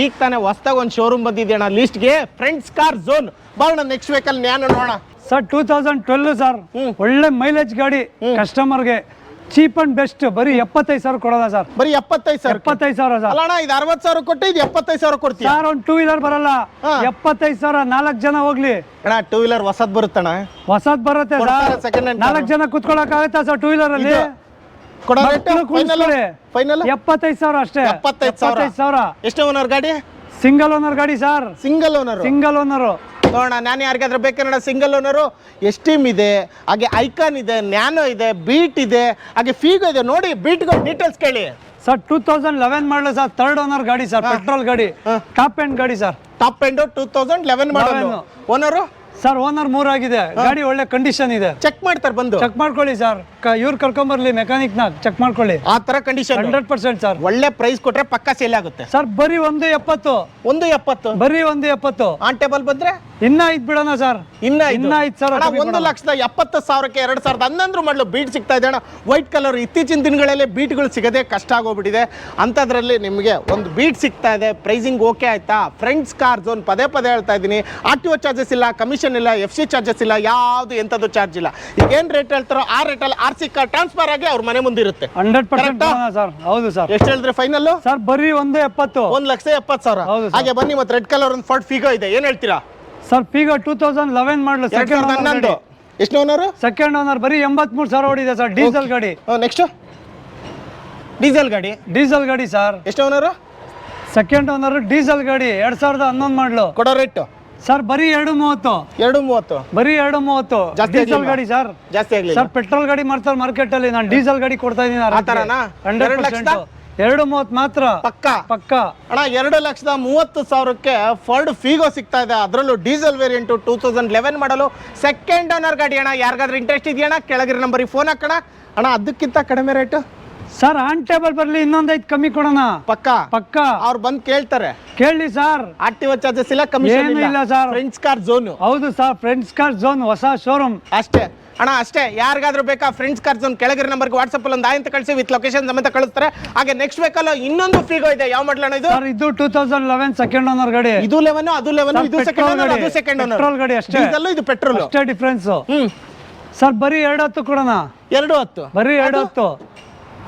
ಈಗ ತಾನೇ ಹೊಸ್ದಾಗ ಒಂದು ಶೋರೂಮ್ ಬಂದಿದೆಯಣ್ಣ ಲಿಸ್ಟ್ಗೆ ಫ್ರೆಂಡ್ಸ್ ಕಾರ್ ಝೋನ್ ಬಾಳ ನೆಕ್ಸ್ಟ್ ವೀಕಲ್ಲಿ ನಾನು ನೋಡೋಣ. Sir two thousand twelve sir. ಒಳ್ಳೆ ಮೈಲೇಜ್ ಗಾಡಿ ಕಸ್ಟಮರ್ಗೆ ಚೀಪ್ ಅಂಡ್ ಬೆಸ್ಟ್ ಬರೀ ಎಪ್ಪತ್ತೈದು ಸಾವಿರ ಕೊಡೋದ ಸರ್? ಬರೀ ಎಪ್ಪತ್ತೈದು ಸಾವಿರ ಎಪ್ಪತ್ತೈದು ಸಾವಿರ ಸರ್. ಅಲ್ಲಣ್ಣ ಇದು ಅರವತ್ತು ಸಾವಿರ ಕೊಟ್ಟು ಇದು ಎಪ್ಪತ್ತೈದು ಸಾವಿರ ಕೊಡ್ತೀವಿ ಸರ್ ಒಂದು ಟೂ ವೀಲರ್ ಬರಲ್ಲ. ಎಪ್ಪತ್ತೈದು ಸಾವಿರ ನಾಲ್ಕು ಜನ ಹೋಗ್ಲಿ. ಅಣ್ಣ ಟೂ ವೀಲರ್ ಹೊಸದ್ ಬರುತ್ತಣ್ಣ. ಹೊಸದ್ ಬರುತ್ತೆ ಸರ್. ಸೆಕೆಂಡ್ ಹ್ಯಾಂಡ್ ನಾಲ್ಕು ಜನ ಕುತ್ಕೊಳಕ್ ಆಗುತ್ತಾ ಸರ್ ಟೂ ವೀಲರ್ ಅಲ್ಲಿ? ಫೈನಲ್ ಎಪ್ಪತ್ತೈದು ಸಾವಿರ ಅಷ್ಟೇ. ಎಪ್ಪತ್ತೈದು ಸಾವಿರ. ಎಷ್ಟು ಓನರ್ ಗಾಡಿ? ಸಿಂಗಲ್ ಓನರ್ ಗಾಡಿ sir. Single owner single owner ನೋಡೋಣ. ನಾನು ಯಾರಿಗಾದ್ರೂ ಬೇಕನ್ನಡ ಸಿಂಗಲ್ ಓನರು ಎಸ್ಟಿಮ್ ಇದೆ ಹಾಗೆ ಐಕಾನ್ ಇದೆ ನ್ಯಾನೋ ಇದೆ ಬೀಟ್ ಇದೆ ಹಾಗೆ ಫೀಗೋ ಇದೆ. ನೋಡಿ ಬೀಟ್ಗಳು ಡೀಟೇಲ್ಸ್ ಕೇಳಿ. Sir two thousand eleven model sir third owner ಗಾಡಿ ಸರ್ ಪೆಟ್ರೋಲ್ ಗಾಡಿ ಟಾಪ್ ಎಂಡ್ ಗಾಡಿ sir. Top end two thousand eleven model. 11. Owner sir owner ಮೂರಾಗಿದೆ. ಗಾಡಿ ಒಳ್ಳೆ ಕಂಡೀಷನ್ ಇದೆ. ಚೆಕ್ ಮಾಡ್ತಾರೆ ಬಂದು. ಚೆಕ್ ಮಾಡ್ಕೊಳ್ಳಿ ಸರ್ ಇವ್ರು ಕರ್ಕೊಂಬರ್ಲಿ ಮೆಕ್ಯಾನಿಕ್ ನಾಗ್. ಚೆಕ್ ಮಾಡ್ಕೊಳ್ಳಿ. ಆ ತರ ಕಂಡೀಷನ್ ಹಂಡ್ರೆಡ್ ಪರ್ಸೆಂಟ್ ಸರ್ ಒಳ್ಳೆ ಪ್ರೈಸ್ ಕೊಟ್ರೆ ಪಕ್ಕ ಸೇಲ್ ಆಗುತ್ತೆ. ಸರ್ ಬರೀ ಒಂದು ಎಪ್ಪತ್ತು. ಒಂದು ಎಪ್ಪತ್ತು. ಬರೀ ಒಂದು ಎಪ್ಪತ್ತು. ಆನ್ ಟೇಬಲ್ ಬಂದ್ರೆ? ಇನ್ನ ಐದ್ ಬಿಡೋಣ ಸರ್ ಇನ್ನ. ಇನ್ನ ಐದ್ ಕಮ್ಮಿ ಒಂದು. ಲಕ್ಷದ ಎಪ್ಪತ್ತು ಸಾವಿರಕ್ಕೆ ಎರಡ್ ಸಾವಿರದ ಹನ್ನೊಂದ್ರು ಮಾಡಲು ಬೀಟ್ ಸಿಗ್ತಾ ಇದೆ ಅಣ್ಣ. ವೈಟ್ ಕಲರ್ ಇತ್ತೀಚಿನ ದಿನಗಳಲ್ಲಿ ಬೀಟ್ಗಳು ಸಿಗದೆ ಕಷ್ಟ ಆಗೋಗ್ಬಿಟ್ಟಿದೆ. ಅಂತದ್ರಲ್ಲಿ ನಿಮಗೆ ಒಂದು ಬೀಟ್ ಸಿಗ್ತಾ ಇದೆ. ಪ್ರೈಸಿಂಗ್ ಓಕೆ ಆಯ್ತಾ? ಫ್ರೆಂಡ್ಸ್ ಕಾರ್ ಝೋನ್ ಪದೇ ಪದೇ ಹೇಳ್ತಾ ಇದ್ದೀನಿ. ಆರ್ ಟಿ ಒ ಚಾರ್ಜಸ್ ಇಲ್ಲ ಕಮಿಷನ್ ಇಲ್ಲ ಎಫ್ ಸಿ ಚಾರ್ಜಸ್ ಇಲ್ಲ ಯಾವುದು ಎಂಥದ್ದು ಚಾರ್ಜ್ ಇಲ್ಲ. ಈಗ ಏನು ರೇಟ್ ಹೇಳ್ತಾರೋ ಆ ರೇಟಲ್ಲಿ ಆರ್ ಸಿ ಕಾರ್ ಟ್ರಾನ್ಸ್ಫರ್ ಆಗಿ ಅವ್ರ ಮನೆ ಮುಂದೆ ಇರುತ್ತೆ ಹಂಡ್ರೆಡ್ ಪರ್ಸೆಂಟ್? ಸರ್ ಹೌದು ಸರ್ ಎಷ್ಟು ಹೇಳಿದ್ರೆ ಫೈನಲ್ ಸರ್ ಬರೀ ಒಂದು ಎಪ್ಪತ್ತು. ಒಂದು ಲಕ್ಷ ಎಪ್ಪತ್ತು ಸಾವಿರ. ಹೌದು ಸರ್. ಹಾಗೆ ಬನ್ನಿ ಮತ್ತೆ ರೆಡ್ ಕಲರ್ ಒಂದು ಫೋರ್ಟ್ ಫಿಗೋ ಇದೆ. ಏನು ಹೇಳ್ತೀರಾ? Sir Figo two thousand eleven model ಎರಡು ಸೆಕೆಂಡ್ ಸಾವಿರದ ಹನ್ನೊಂದು. ಓನರ್ ಎಷ್ಟು ಓನರು ಸೆಕೆಂಡ್ ಓನರ್ ಬರೀ ಎಂಬತ್ಮೂರು ಸಾವಿರ ಓಡಿದೆ ಸರ್ ಡೀಸೆಲ್ ಗಾಡಿ. ನೆಕ್ಸ್ಟ್ ಡೀಸೆಲ್ ಗಾಡಿ. ಡೀಸೆಲ್ ಗಾಡಿ ಸರ್ ಎಷ್ಟು ಓನರು ಸೆಕೆಂಡ್ ಓನರ್ ಡೀಸೆಲ್ ಗಾಡಿ. ಎರಡ್ ಸಾವಿರದ ಹನ್ನೊಂದು ಮಾಡಲು ಕೊಡೋ ರೇಟು ಸರ್ ಬರೀ ಎರಡು ಮೂವತ್ತು. ಎರಡು ಮೂವತ್ತು. ಬರೀ ಎರಡು ಮೂವತ್ತು. ಡೀಸೆಲ್ ಗಾಡಿ ಸರ್ ಜಾಸ್ತಿ ಆಗಲಿ ಸರ್ ಪೆಟ್ರೋಲ್ ಗಾಡಿ ಮಾಡ್ತಾರೆ ಮಾರ್ಕೆಟ್ ಅಲ್ಲಿ. ನಾನು ಡೀಸೆಲ್ ಗಾಡಿ ಕೊಡ್ತಾ ಇದ್ದೀನಿ ಎರಡು ಮೂವತ್ತು ಮಾತ್ರ. ಪಕ್ಕ? ಪಕ್ಕ. ಅಣ್ಣ ಎರಡು ಲಕ್ಷದ ಮೂವತ್ತು ಸಾವಿರಕ್ಕೆ ಫರ್ಡ್ ಫೀಗೋ ಸಿಗ್ತಾ ಇದೆ. ಅದರಲ್ಲೂ diesel variant two thousand eleven model second owner ಗಾಡಿ ಅಣ್ಣ. ಯಾರಿಗಾದ್ರೂ ಇಂಟ್ರೆಸ್ಟ್ ಇದೆಯಣ್ಣ ಕೆಳಗಿರೋ ನಂಬರಿಗೆ ಫೋನ್ ಹಾಕೋಣ. ಅಣ್ಣ ಅದಕ್ಕಿಂತ ಕಡಿಮೆ ರೇಟು ಸರ್ ಆನ್ ಟೇಬಲ್ ಬರ್ಲಿ ಇನ್ನೊಂದ್ ಐದು ಕಮ್ಮಿ ಕೊಡೋಣ. ಪಕ್ಕ. ಪಕ್ಕ. ಅವ್ರು ಬಂದು ಕೇಳ್ತಾರೆ. ಕೇಳಿ ಸರ್. ಆಕ್ಟಿವ್ ಚಾರ್ಜಸ್ ಇಲ್ಲ ಕಮಿಷನ್ ಏನೂ ಇಲ್ಲ. ಸರ್. ಫ್ರೆಂಡ್ಸ್ ಕಾರ್ ಝೋನ್ ಹೌದು ಸರ್ ಫ್ರೆಂಡ್ಸ್ ಕಾರ್ ಝೋನ್ ಹೊಸ ಶೋರೂಮ್ ಅಷ್ಟೇ. ಅಣ್ಣ ಅಷ್ಟೇ. ಯಾರಿಗಾದ್ರೂ ಬೇಕಾ ಫ್ರೆಂಡ್ಸ್ ಕಾರ್ಸ್ ಒಂದು ಕೆಳಗಿರೋ ನಂಬರ್ಗೆ ವಾಟ್ಸಪ್ ಅಲ್ಲಿ ಒಂದು ಆಯಂತ ಕಳಿಸಿ ವಿತ್ ಲೊಕೇಶನ್ ಸಮೇತ ಕಳಿಸ್ತಾರೆ. ಹಾಗೆ ನೆಕ್ಸ್ಟ್ ಬೇಕಲ್ಲ ಇನ್ನೊಂದು ಫೀಗೋ ಇದೆ. ಯಾವ ಮಾಡಲ ಅಣ್ಣ ಇದು? ಸರ್ ಇದು two thousand eleven second owner ಗಾಡಿ. ಇದು ಲೆವೆನ್ ಅದು ಲೆವೆನ್ Sir, ಇದು ಸೆಕೆಂಡ್ ಓನರ್ ಗಾಡಿ. ಅದು ಸೆಕೆಂಡ್ ಓನರ್ Petrol ಗಾಡಿ ಅಷ್ಟೇ. ಇದೆಲ್ಲ ಇದು ಪೆಟ್ರೋಲ್ ಅಷ್ಟೇ ಡಿಫ್ರೆನ್ಸ್ ಹ್ಮ್. ಸರ್ ಬರೀ ಎರಡು ಹತ್ತು ಕೊಡೋಣ. ಎರಡು ಹತ್ತು. ಬರೀ ಎರಡು ಹತ್ತು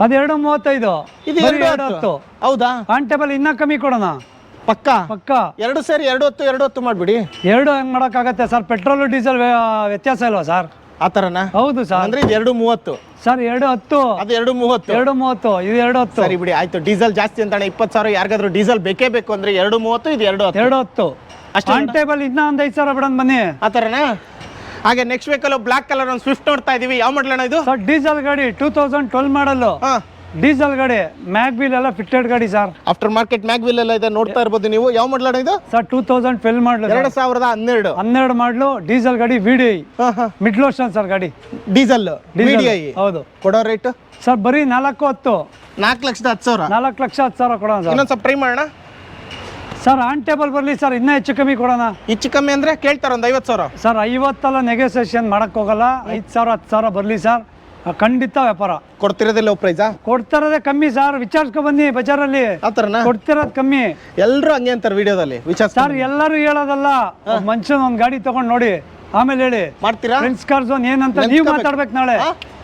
ಅದು ಎರಡು ಮೂವತ್ತೈದು. ಇದು ಎರಡು ಹತ್ತು. ಹೌದಾ? ಆನ್ ಟೇಬಲ್ ಇನ್ನ ಕಮ್ಮಿ ಕೊಡೋಣ. ಪಕ್ಕ? ಪಕ್ಕ. ಎರಡು ಸೇರಿ ಎರಡು ಹೊತ್ತು ಎರಡು ಹೊತ್ತು ಮಾಡ್ಬಿಡಿ. ಎರಡು ಹೆಂಗ್ ಮಾಡಕ್ಕಾಗತ್ತೆ ಸರ್? ಪೆಟ್ರೋಲ್ ಡೀಸೆಲ್ ವ್ಯತ್ಯಾಸ ಇಲ್ವಾ ಸರ್? ಆ ಥರನಾ ಹೌದು ಸರ್. ಅಂದ್ರೆ ಇದು ಎರಡು ಮೂವತ್ತು. ಸರ್ ಎರಡು ಹತ್ತು. ಅದು ಎರಡು ಮೂವತ್ತು. ಎರಡು ಮೂವತ್ತು ಇದು ಎರಡು ಹತ್ತು. ಸರಿ ಬಿಡಿ ಆಯ್ತು. ಡೀಸೆಲ್ ಜಾಸ್ತಿ ಅಂತಾನೆ ಇಪ್ಪತ್ತು ಸಾವಿರ ಯಾರಿಗಾದ್ರೂ ಡೀಸೆಲ್ ಬೇಕೇ ಬೇಕು ಅಂದ್ರೆ ಎರಡು ಮೂವತ್ತು ಇದು ಎರಡು ಹತ್ತು. ಎರಡು ಹತ್ತು. ಅಷ್ಟೇ ಟೇಬಲ್ ಇನ್ನ ಒಂದ್ ಐದು ಸಾವಿರ ಬಿಡೋಣ ಬನ್ನಿ. ಆ ಥರನಾ ಹಾಗೆ ನೆಕ್ಸ್ಟ್ ವೆಹಿಕಲ್ ಬ್ಲಾಕ್ ಕಲರ್ ಒಂದು ಸ್ವಿಫ್ಟ್ ನೋಡ್ತಾ ಇದೀವಿ. ಯಾವ ಮಾಡಲಣ್ಣ ಇದು? ಸರ್ ಡೀಸೆಲ್ ಗಾಡಿ ಟೂ ತೌಸಂಡ್ ಟ್ವೆಲ್ ಮಾಡಲ್ಲು ಹಾ. ಡೀಸೆಲ್ ಗಾಡಿ ಮ್ಯಾಗ್ ವೀಲ್ ಎಲ್ಲ ಫಿಟ್ಟೆಡ್ ಗಾಡಿ sir. After market mag wheel ಎಲ್ಲ ಇದೆ ನೋಡ್ತಾ ಇರ್ಬೋದು ನೀವು. ಯಾವ ಮಾಡಲಣ್ಣ ಇದು? ಸರ್ ಟೂ ತೌಸಂಡ್ ಟ್ವೆಲ್ ಮಾಡಲು ಎರಡು ಸಾವಿರದ ಹನ್ನೆರಡು. ಹನ್ನೆರಡು ಮಾಡಲು ಡೀಸೆಲ್ ಗಾಡಿ ವಿಡಿ ಹಾ ಮಿಡ್ ಲೋಷನ್ ಸರ್ ಗಾಡಿ. ಡೀಸೆಲ್ ಐ ಹೌದು. ಕೊಡೋ ರೇಟ್ ಸರ್ ಬರೀ ನಾಲ್ಕು ಹತ್ತು. ನಾಲ್ಕು ಲಕ್ಷದ ಹತ್ತು ಸಾವಿರ. ನಾಲ್ಕು ಲಕ್ಷ ಹತ್ತು ಸಾವಿರ ಕೊಡೋಣ ಸರ್. ಇನ್ನೊಂದು ಸ್ವಲ್ಪ ಟ್ರೈ ಮಾಡೋಣ. ಸರ್ ಆನ್ ಟೇಬಲ್ ಬರಲಿ ಸರ್ ಇನ್ನೂ ಹೆಚ್ಚು ಕಮ್ಮಿ ಕೊಡೋಣ. ಹೆಚ್ಚು ಕಮ್ಮಿ ಅಂದ್ರೆ ಕೇಳ್ತಾರೆ ಒಂದು ಐವತ್ತು ಸಾವಿರ. ಸರ್ ಐವತ್ತಲ್ಲ ನೆಗೋಸಿಯೇಷನ್ ಮಾಡಕ್ ಹೋಗಲ್ಲ ಐದು ಸಾವಿರ ಹತ್ತು ಸಾವಿರ ಬರಲಿ ಸರ್. ಖಂಡಿತ ವ್ಯಾಪಾರ. ಕೊಡ್ತಿರೋದಿಲ್ಲ ಪ್ರೈಸಾ ಕೊಡ್ತಾರದೇ ಕಮ್ಮಿ ಸರ್ ವಿಚಾರಿಸ್ಕೊ ಬನ್ನಿ ಬಜಾರಲ್ಲಿ. ಆ ಥರನಾ ಕೊಡ್ತಿರೋದು ಕಮ್ಮಿ. ಎಲ್ಲರೂ ಹಂಗೆ ಅಂತಾರೆ ವಿಡಿಯೋದಲ್ಲಿ ವಿಚಾರ ಸರ್ ಎಲ್ಲರೂ ಹೇಳೋದಲ್ಲ ಮನುಷ್ಯನ ಒಂದು ಗಾಡಿ ತಗೊಂಡು ನೋಡಿ. ಆಮೇಲೆ ಹೇಳಿ ಮಾಡ್ತೀರಾ? ಫ್ರೆಂಡ್ಸ್ ಕಾರ್ ಝೋನ್ ಏನಂತ ನೀವು. ಮಾತಾಡ್ಬೇಕು ನಾಳೆ?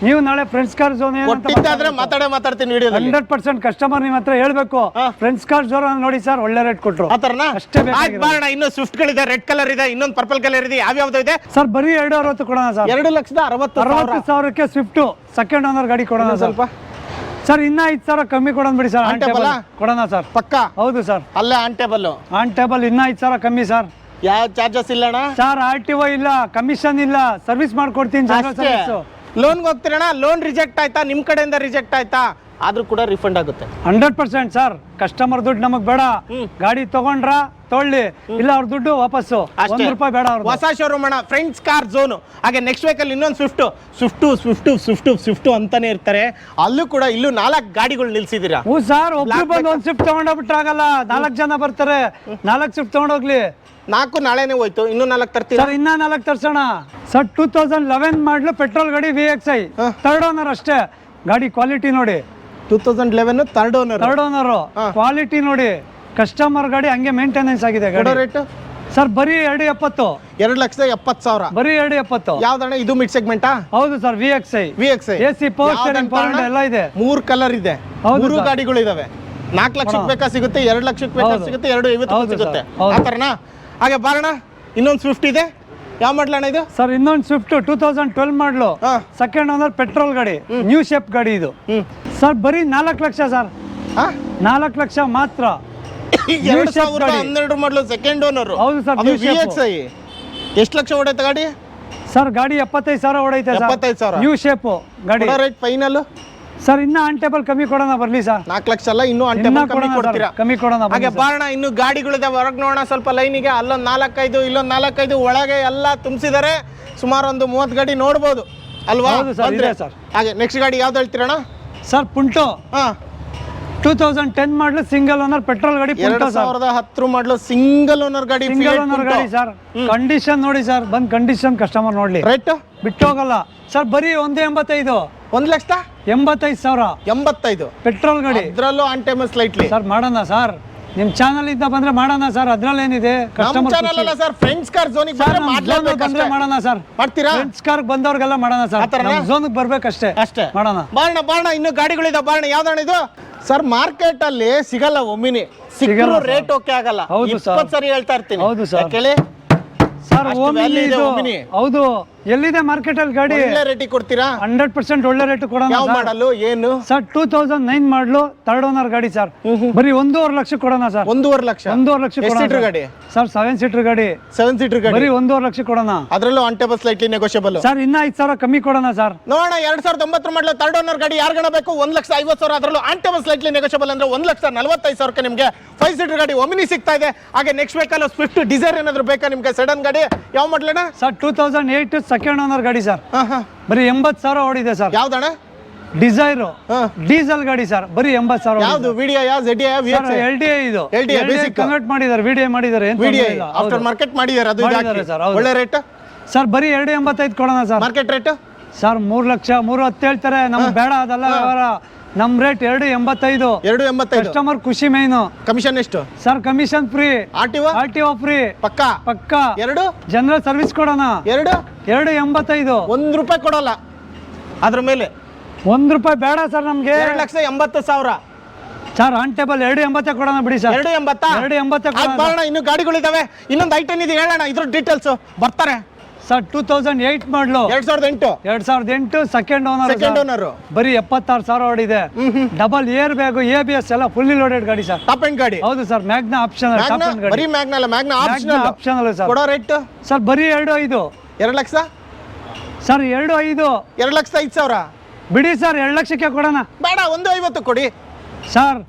ನೀವು ನಾಳೆ ಫ್ರೆಂಡ್ಸ್ ಕಾರ್ ಝೋನ್ ಏನಂತ ಕೊಟ್ಟಿದ್ದಾದ್ರೆ ಮಾತಾಡೇ ಮಾತಾಡ್ತೀನಿ ವಿಡಿಯೋದಲ್ಲಿ ಹಂಡ್ರೆಡ್ ಪರ್ಸೆಂಟ್ ಕಸ್ಟಮರ್ ನಿಮ್ಮ ಹತ್ರ ಹೇಳ್ಬೇಕು. ಫ್ರೆಂಡ್ಸ್ ಕಾರ್ ಝೋನ್ ನೋಡಿ ಸರ್ ಒಳ್ಳೆ ರೇಟ್ ಕೊಟ್ರು. ಆತರನ ಅಷ್ಟೇ ಆಯ್ತು ಬೇಕಾಗಿರೋದು. ಇನ್ನೂ ಇನ್ನು ಸ್ವಿಫ್ಟ್ಗಳಿದೆ ರೆಡ್ ಕಲರ್ ಇದೆ ಇನ್ನೊಂದು ಪರ್ಪಲ್ ಕಲರ್ ಇದೆ ಯಾವ್ಯಾವ್ದು ಇದೆ? ಸರ್ ಬರೀ ಎರಡು ಅರವತ್ತು ಕೊಡೋಣ ಸರ್ ಎರಡು ಲಕ್ಷದ ಅರವತ್ತು ಸಾವಿರ. ಅರವತ್ತು ಸಾವಿರಕ್ಕೆ ಸ್ವಿಫ್ಟ್ ಸೆಕೆಂಡ್ ಓನರ್ ಗಾಡಿ ಕೊಡೋಣ ಇನ್ನೊಂದ್ ಸ್ವಲ್ಪ ಸ್ವಲ್ಪ. ಸರ್ ಇನ್ನ ಐದು ಸಾವಿರ ಕಮ್ಮಿ ಕೊಡೋಣ ಬಿಡಿ ಸರ್ ಆನ್ ಟೇಬಲ್ ಕೊಡೋಣ ಸರ್ ಪಕ್ಕ? ಹೌದು ಸರ್ ಅಲ್ಲೇ ಆನ್ ಟೇಬಲ್ ಆನ್ ಟೇಬಲ್ ಇನ್ನ ಐದು ಸಾವಿರ ಕಮ್ಮಿ ಸರ್ ಯಾವ ಚಾರ್ಜಸ್ ಇಲ್ಲ ಅಣ್ಣ ಸರ್ ಆರ್ ಟಿ ಒ ಇಲ್ಲ ಕಮಿಷನ್ ಇಲ್ಲ. ಸರ್ವಿಸ್ ಮಾಡ್ಕೊಡ್ತೀನಿ ಜನರಲ್ ಅಷ್ಟೇ. ಸರ್ವಿಸ್ ಲೋನ್ಗೆ ಹೋಗ್ತೀರಣ್ಣ ಲೋನ್ ರಿಜೆಕ್ಟ್ ಆಯ್ತಾ? ನಿಮ್ಮ ಕಡೆಯಿಂದ ರಿಜೆಕ್ಟ್ ಆಯ್ತಾ? ಆದ್ರೂ ಕೂಡ ರಿಫಂಡ್ ಆಗುತ್ತೆ. Hundred percent sir. ಕಸ್ಟಮರ್ ದುಡ್ಡು ನಮಗ್ ಬೇಡ. ಗಾಡಿ ತಗೊಂಡ್ರ ತೊಳ್ಳಿ. ಇಲ್ಲ ಅವ್ರ ದುಡ್ಡು ವಾಪಸ್ಸು. ಒಂದ್ ರೂಪಾಯಿ ಬೇಡ ಅವ್ರು ಹೊಸ ಶೋರೂಮ್ ಅಣ್ಣ ಫ್ರೆಂಡ್ಸ್ ಕಾರ್ ಝೋನು ಹಾಗೆ ನೆಕ್ಸ್ಟ್ ವೆಹಿಕಲ್ ಇನ್ನೊಂದು Swift Swift Swift Swift Swift ಅಂತಾನೆ ಇರ್ತಾರೆ. ಅಲ್ಲೂ ಕೂಡ ಇಲ್ಲೂ ನಾಲ್ಕು ಗಾಡಿಗಳು ನಿಲ್ಸಿದ್ದೀರಾ? ಹ್ಞೂ ಸರ್ ಒಬ್ರು ಬಂದು ಒಂದ್ ಸ್ವಿಫ್ಟ್ ತಗೊಂಡೋಗ್ಬಿಟ್ರೆ ಆಗಲ್ಲ. ನಾಲ್ಕು ಜನ ಬರ್ತಾರೆ. ನಾಲ್ಕು ಸ್ವಿಫ್ಟ್ ತಗೊಂಡೋಗ್ಲಿ. ನಾಲ್ಕು ನಾಳೆನೇ ಹೋಯ್ತು. ಇನ್ನೂ ನಾಲ್ಕು ತರ್ತೀವಿ ಸರ್ ಇನ್ನ ನಾಲ್ಕು ತರ್ಸೋಣ. Sir two thousand eleven model petrol ಗಾಡಿ V X I third owner ಅಷ್ಟೇ. ಗಾಡಿ ಕ್ವಾಲಿಟಿ ನೋಡಿ. Two thousand eleven third owner third owner quality ನೋಡಿ ಕಸ್ಟಮರ್ ಗಾಡಿ ಹಂಗೆ ಮೇಂಟೆನೆನ್ಸ್ ಆಗಿದೆ ಗಾಡಿ. ರೇಟ್ ಸರ್ ಬರೀ ಎರಡು ಎಪ್ಪತ್ತು. ಎರಡು ಲಕ್ಷದ ಎಪ್ಪತ್ತು ಸಾವಿರ. ಬರೀ ಎರಡು ಎಪ್ಪತ್ತು. ಯಾವ್ದಣ್ಣ ಇದು ಮಿಡ್ ಸೆಗ್ಮೆಂಟ್ ಹೌದು sir V X I V X A C power ಎಲ್ಲ ಇದೆ. ಮೂರು ಕಲರ್ ಇದೆ. ಮೂರು ಗಾಡಿಗಳು ಇದಾವೆ. ನಾಲ್ಕು ಲಕ್ಷಕ್ಕೆ ಬೇಕಾ ಸಿಗುತ್ತೆ? ಎರಡು ಲಕ್ಷಕ್ಕೆ ಬೇಕಾ ಸಿಗುತ್ತೆ? ಎರಡು ಐವತ್ತು ಸಿಗುತ್ತೆ. ಆ ಥರನಾ? ಹಾಗೆ ಬಾರಣ ಇನ್ನೊಂದು ಸ್ವಿಫ್ಟ್ ಇದೆ. ಯಾವ ಮಾಡ್ಲಣ್ಣ ಇದು? ಸರ್ ಇನ್ನೊಂದು Swift two thousand twelve model. Second owner petrol ಗಾಡಿ. ನ್ಯೂ ಶೇಪ್ ಗಾಡಿ ಇದು. ಸರ್ ಬರೀ ನಾಲ್ಕು ಲಕ್ಷ ಸರ್. ನಾಲ್ಕು ಲಕ್ಷ ಮಾತ್ರ. ಎರಡು ಸಾವಿರದ ಹನ್ನೆರಡು ಮಾಡಲು ಸೆಕೆಂಡ್ ಓನರ್ ಹೌದು ಸರ್ ಎಕ್ಸ್ ಐ ಎಷ್ಟು ಲಕ್ಷ ಹೊಡೆಯುತ್ತೆ ಗಾಡಿ? ಸರ್ ಗಾಡಿ ಎಪ್ಪತ್ತೈದು ಸಾವಿರ ಸರ್. ಎಪ್ಪತ್ತೈದು ಸಾವಿರ. ನ್ಯೂ ಶೇಪ್ ಗಾಡಿ. ರೇಟ್ ಫೈನಲ್ ಸರ್ ಇನ್ನ ಆನ್ ಟೇಬಲ್ ಕಮ್ಮಿ ಕೊಡೋಣ ಬರ್ಲಿ ಸರ್ ನಾಲ್ಕು ಲಕ್ಷ ಅಲ್ಲ ಇನ್ನೂ ಇನ್ನ ಟೇಬಲ್ ಕಮ್ಮಿ ಕೊಡೋಣ ಸರ್ ಕೊಡ್ತೀರಾ? ಕಮ್ಮಿ ಕೊಡೋಣ ಹಾಗೆ ಸರ್. ಬಾರಣ ಇನ್ನು ಗಾಡಿಗಳಿದೆ ಹೊರಗೆ ನೋಡೋಣ ಸ್ವಲ್ಪ ಲೈನಿಗೆ ಅಲ್ಲೊಂದು ನಾಲ್ಕೈದು ಇಲ್ಲೊಂದು ನಾಲ್ಕೈದು ಒಳಗೆ ಎಲ್ಲ ತುಂಬಿಸಿದರೆ. ಸುಮಾರು ಒಂದು ಮೂವತ್ತು ಗಾಡಿ ನೋಡ್ಬೋದು. ಅಲ್ವಾ? ಹೌದು ಸರ್, ಬಂದ್ರೆ. ಇದೆ sir. ಹಾಗೆ ನೆಕ್ಸ್ಟ್ ಗಾಡಿ ಯಾವ್ದು ಹೇಳ್ತೀರಣ ಸರ್ ಪುಂಟೋ ಹಾ. Two thousand ten model single owner petrol ಗಾಡಿ ಎರಡ್ ಪುಂಟೋ ಸರ್ ಸಾವಿರದ ಹತ್ತು ಮಾಡಲು ಸಿಂಗಲ್ ಓನರ್ ಗಾಡಿ ಸಿಂಗಲ್ ಓನರ್ ಗಾಡಿ ಸರ್ ಕಂಡೀಷನ್ ನೋಡಿ ಸರ್ ಬಂದ್ ಕಂಡೀಷನ್ ಕಸ್ಟಮರ್ ನೋಡ್ಲಿ. ರೈಟ್ ಬಿಟ್ಟು ಹೋಗಲ್ಲ ಸರ್ ಬರೀ ಒಂದೇ ಎಂಬತ್ತೈದು. ಒಂದ್ ಲಕ್ಷದ ಎಂಬತ್ತೈದು ಸಾವಿರ. ಎಂಬತ್ತೈದು. ಪೆಟ್ರೋಲ್ ಗಾಡಿ. ಇದರಲ್ಲೂ ಆನ್ ಟೈಮ್ ಸ್ಲೈಟ್ಲಿ ಸರ್ ಮಾಡೋಣ ಸರ್. ನಿಮ್ ಚಾನಲ್ ಇಂದ ಬಂದ್ರೆ ಮಾಡೋಣ ಸರ್. ಅದ್ರಲ್ಲಿ ಏನಿದೆ ನಮ್ಮ ಕಸ್ಟಮರ್ ಚಾನಲ್ ಅಲ್ಲ ಸರ್ ಫ್ರೆಂಡ್ಸ್ ಕಾರ್ ಝೋನಿಗೆ ಬಂದ್ರೆ ಮಾಡ್ಲೇಬೇಕಷ್ಟೇ ಮಾಡೋಣ ಸರ್. ಮಾಡ್ತೀರಾ? ಫ್ರೆಂಡ್ಸ್ ಕಾರ್ ಬಂದವ್ರಿಗೆಲ್ಲ ಮಾಡೋಣ ಸರ್. ಆತರನಾ? ಝೋನಿಗೆ ಬರ್ಬೇಕಷ್ಟೇ. ಅಷ್ಟೇ. ಮಾಡೋಣ. ಬಾರಣ ಬಾರಣ ಇನ್ನು ಗಾಡಿಗಳಿದ ಬಾರಣ ಯಾವ್ದಣ್ಣ ಇದು? ಸರ್ ಮಾರ್ಕೆಟ್ ಅಲ್ಲಿ ಸಿಗಲ್ಲ ಒಮ್ಮಿನಿ. ಸಿಗಲ್ಲ ರೇಟ್ ಓಕೆ ಆಗಲ್ಲ. ಹೌದು ಸರ್. ಸರಿ ಹೇಳ್ತಾ ಇರ್ತೀನಿ. ಹೌದು ಸರ್. ಕೇಳಿ ಸರ್ ಓಮಿನಿ ಹೌದು. ಎಲ್ಲಿದೆ ಮಾರ್ಕೆಟ್ ಅಲ್ಲಿ ಗಾಡಿ? ಒಳ್ಳೆ ರೇಟಿಗೆ ಕೊಡ್ತೀರಾ? ಹಂಡ್ರೆಡ್ ಪರ್ಸೆಂಟ್ ಒಳ್ಳೆ ರೇಟ್ ಕೊಡೋಣ ಯಾವ ಸರ್ ಮಾಡಲು ಏನು? Sir two thousand nine model third owner ಗಾಡಿ ಸರ್ ಬರೀ ಒಂದೂವರೆ ಲಕ್ಷ ಕೊಡೋಣ ಸರ್ ಒಂದೂವರೆ ಲಕ್ಷ? ಒಂದೂವರೆ ಲಕ್ಷ ಎಷ್ಟು ಕೊಡೋಣ ಸೀಟರ್ ಗಾಡಿ? ಸರ್ ಸೆವೆನ್ ಸೀಟರ್ ಗಾಡಿ. ಸೆವೆನ್ ಸೀಟರ್ ಗಾಡಿ? ಬರೀ ಒಂದೂವರೆ ಲಕ್ಷ ಕೊಡೋಣ. ಅದ್ರಲ್ಲೂ on table slightly negotiable sir ಇನ್ನ ಐದು ಸಾವಿರ ಕಮ್ಮಿ ಕೊಡೋಣ ಸರ್ ನೋಡೋಣ ಎರಡ್ ಸಾವಿರದ ಒಂಬತ್ತರ ಮಾಡಲು ತರ್ಡ್ ಓನರ್ ಗಾಡಿ ಯಾರು ಬೇಕು ಒಂದ್ ಲಕ್ಷ ಐವತ್ತು ಸಾವಿರ ಅದರಲ್ಲೂ ಆನ್ ಟೇಬಲ್ ಸ್ಲೈಟ್ಲಿ ನೆಗೋಷಿಯಬಲ್ ಅಂದ್ರೆ ಒಂದ್ ಲಕ್ಷ ನಲವತ್ತೈದು ಸಾವಿರಕ್ಕೆ ನಿಮಗೆ ಫೈವ್ ಸೀಟರ್ ಗಾಡಿ ಒಮಿನಿ ಸಿಗ್ತಾ ಇದೆ. ಹಾಗೆ ನೆಕ್ಸ್ಟ್ ಬೇಕಲ್ಲ ಸ್ವಿಫ್ಟ್ ಡಿಸೈರ್ ಏನಾದ್ರು ಬೇಕಾ ನಿಮಗೆ? ಸಡನ್ ಗಾಡಿ? ಯಾವ ಮಾಡಲಣ್ಣ sir two thousand eight second owner ಗಾಡಿ ಸರ್. ಬರೀ ಎಂಬತ್ತು ಸಾವಿರ ಓಡಿದೆ ಸರ್. ಯಾವ್ದಣ್ಣ ಡಿಸೈರು. ಡೀಸೆಲ್ ಗಾಡಿ ಸರ್. ಬರೀ ಎಂಬತ್ತು ಸಾವಿರ ಯಾವ್ದು? ವಿಡಿಯೋ ಯಾವ ಜೆಡ್ ಸರ್ ಎಲ್ ಡಿ ಇದು. LDA ಬೇಸಿಕ್ ಕನ್ವರ್ಟ್ ಮಾಡಿದ್ದಾರೆ ವಿ ಡಿ ಮಾಡಿದ್ದಾರೆ ಏನ್ ವಿಡಿಯೋ ಆಫ್ಟರ್ ಮಾರ್ಕೆಟ್ ಮಾಡಿದ್ದಾರೆ ಅದು ಮಾಡಿದ್ದಾರೆ ಹಾಕಿ. ಒಳ್ಳೆ ರೇಟ್ ಸರ್ ಬರೀ ಎರಡು ಎಂಬತ್ತೈದು ಕೊಡೋಣ ಸರ್. ಮಾರ್ಕೆಟ್ ರೇಟ್ ಸರ್ ಮೂರು ಲಕ್ಷ ಮೂರು ಹತ್ತು ಹೇಳ್ತಾರೆ ನಮ್ಗೆ ಬೇಡ ಅದಲ್ಲ ವ್ಯವಹಾರ. ನಮ್ ರೇಟ್ ಎರಡು ಎಂಬತ್ತೈದು. ಎರಡು ಎಂಬತ್ತೈದು. ಕಸ್ಟಮರ್ ಖುಷಿ ಮೇನು ಕಮಿಷನ್ ಎಷ್ಟು? Sir commission free R T R T free ಪಕ್ಕ? ಪಕ್ಕ. ಎರಡು? ಜನರಲ್ ಸರ್ವಿಸ್ ಕೊಡೋಣ. ಎರಡು? ಎರಡು ಎಂಬತ್ತೈದು. ಒಂದ್ ರೂಪಾಯಿ ಕೊಡಲ್ಲ. ಅದ್ರ ಮೇಲೆ? ಒಂದ್ ರೂಪಾಯಿ ಬೇಡ ಸರ್ ನಮ್ಗೆ. ಎರಡು ಲಕ್ಷ ಎಂಬತ್ತು ಸಾವಿರ. ಸರ್ ಆನ್ ಟೇಬಲ್ ಎರಡು ಎಂಬತ್ತೇ ಕೊಡೋಣ ಬಿಡಿ ಸರ್ ಎರಡು ಎಂಬತ್ತಾ? ಎರಡು ಎಂಬತ್ತೇ ಕೊಡೋಣ. ಇನ್ನು ಗಾಡಿಗಳಿದಾವೆ. ಇನ್ನೊಂದು ಐಟಮ್ ಇದೆ ಹೇಳೋಣ ಇದ್ರ ಡೀಟೇಲ್ಸ್ ಬರ್ತಾರೆ. ಸರ್ ಟೂ ತೌಸಂಡ್ ಏಯ್ಟ್ ಮಾಡಲು. ಎರಡ್ ಸಾವಿರದ ಎಂಟು. ಎರಡ್ ಸಾವಿರದ ಎಂಟು ಸೆಕೆಂಡ್ ಓನರ್ ಸೆಕೆಂಡ್ ಓನರ್ ಬರೀ ಎಪ್ಪತ್ತಾರು ಸಾವಿರ ಓಡಿದೆ. Double air bag A B S ಎಲ್ಲ ಫುಲ್ಲಿ ಲೋಡೆಡ್ ಗಾಡಿ ಸರ್. ಟಾಪ್ ಎಂಡ್ ಗಾಡಿ. ಹೌದು sir Magna option top end ಗಾಡಿ. ಬರೀ ಮ್ಯಾಗ್ನ ಅಲ್ಲ ಮ್ಯಾಗ್ನ ಆಪ್ಷನಲ್ ಆಪ್ಷನಲ್ ಸರ್. ಕೊಡೋ ರೇಟ್ ಸರ್ ಬರೀ ಎರಡು ಐದು. ಎರಡು ಲಕ್ಷ? ಸರ್ ಎರಡು ಐದು. ಎರಡು ಲಕ್ಷ ಐದು ಸಾವಿರ? ಬಿಡಿ ಸರ್ ಎರಡು ಲಕ್ಷಕ್ಕೆ ಕೊಡೋಣ. ಬೇಡ ಒಂದು ಐವತ್ತು ಕೊಡಿ. ಸರ್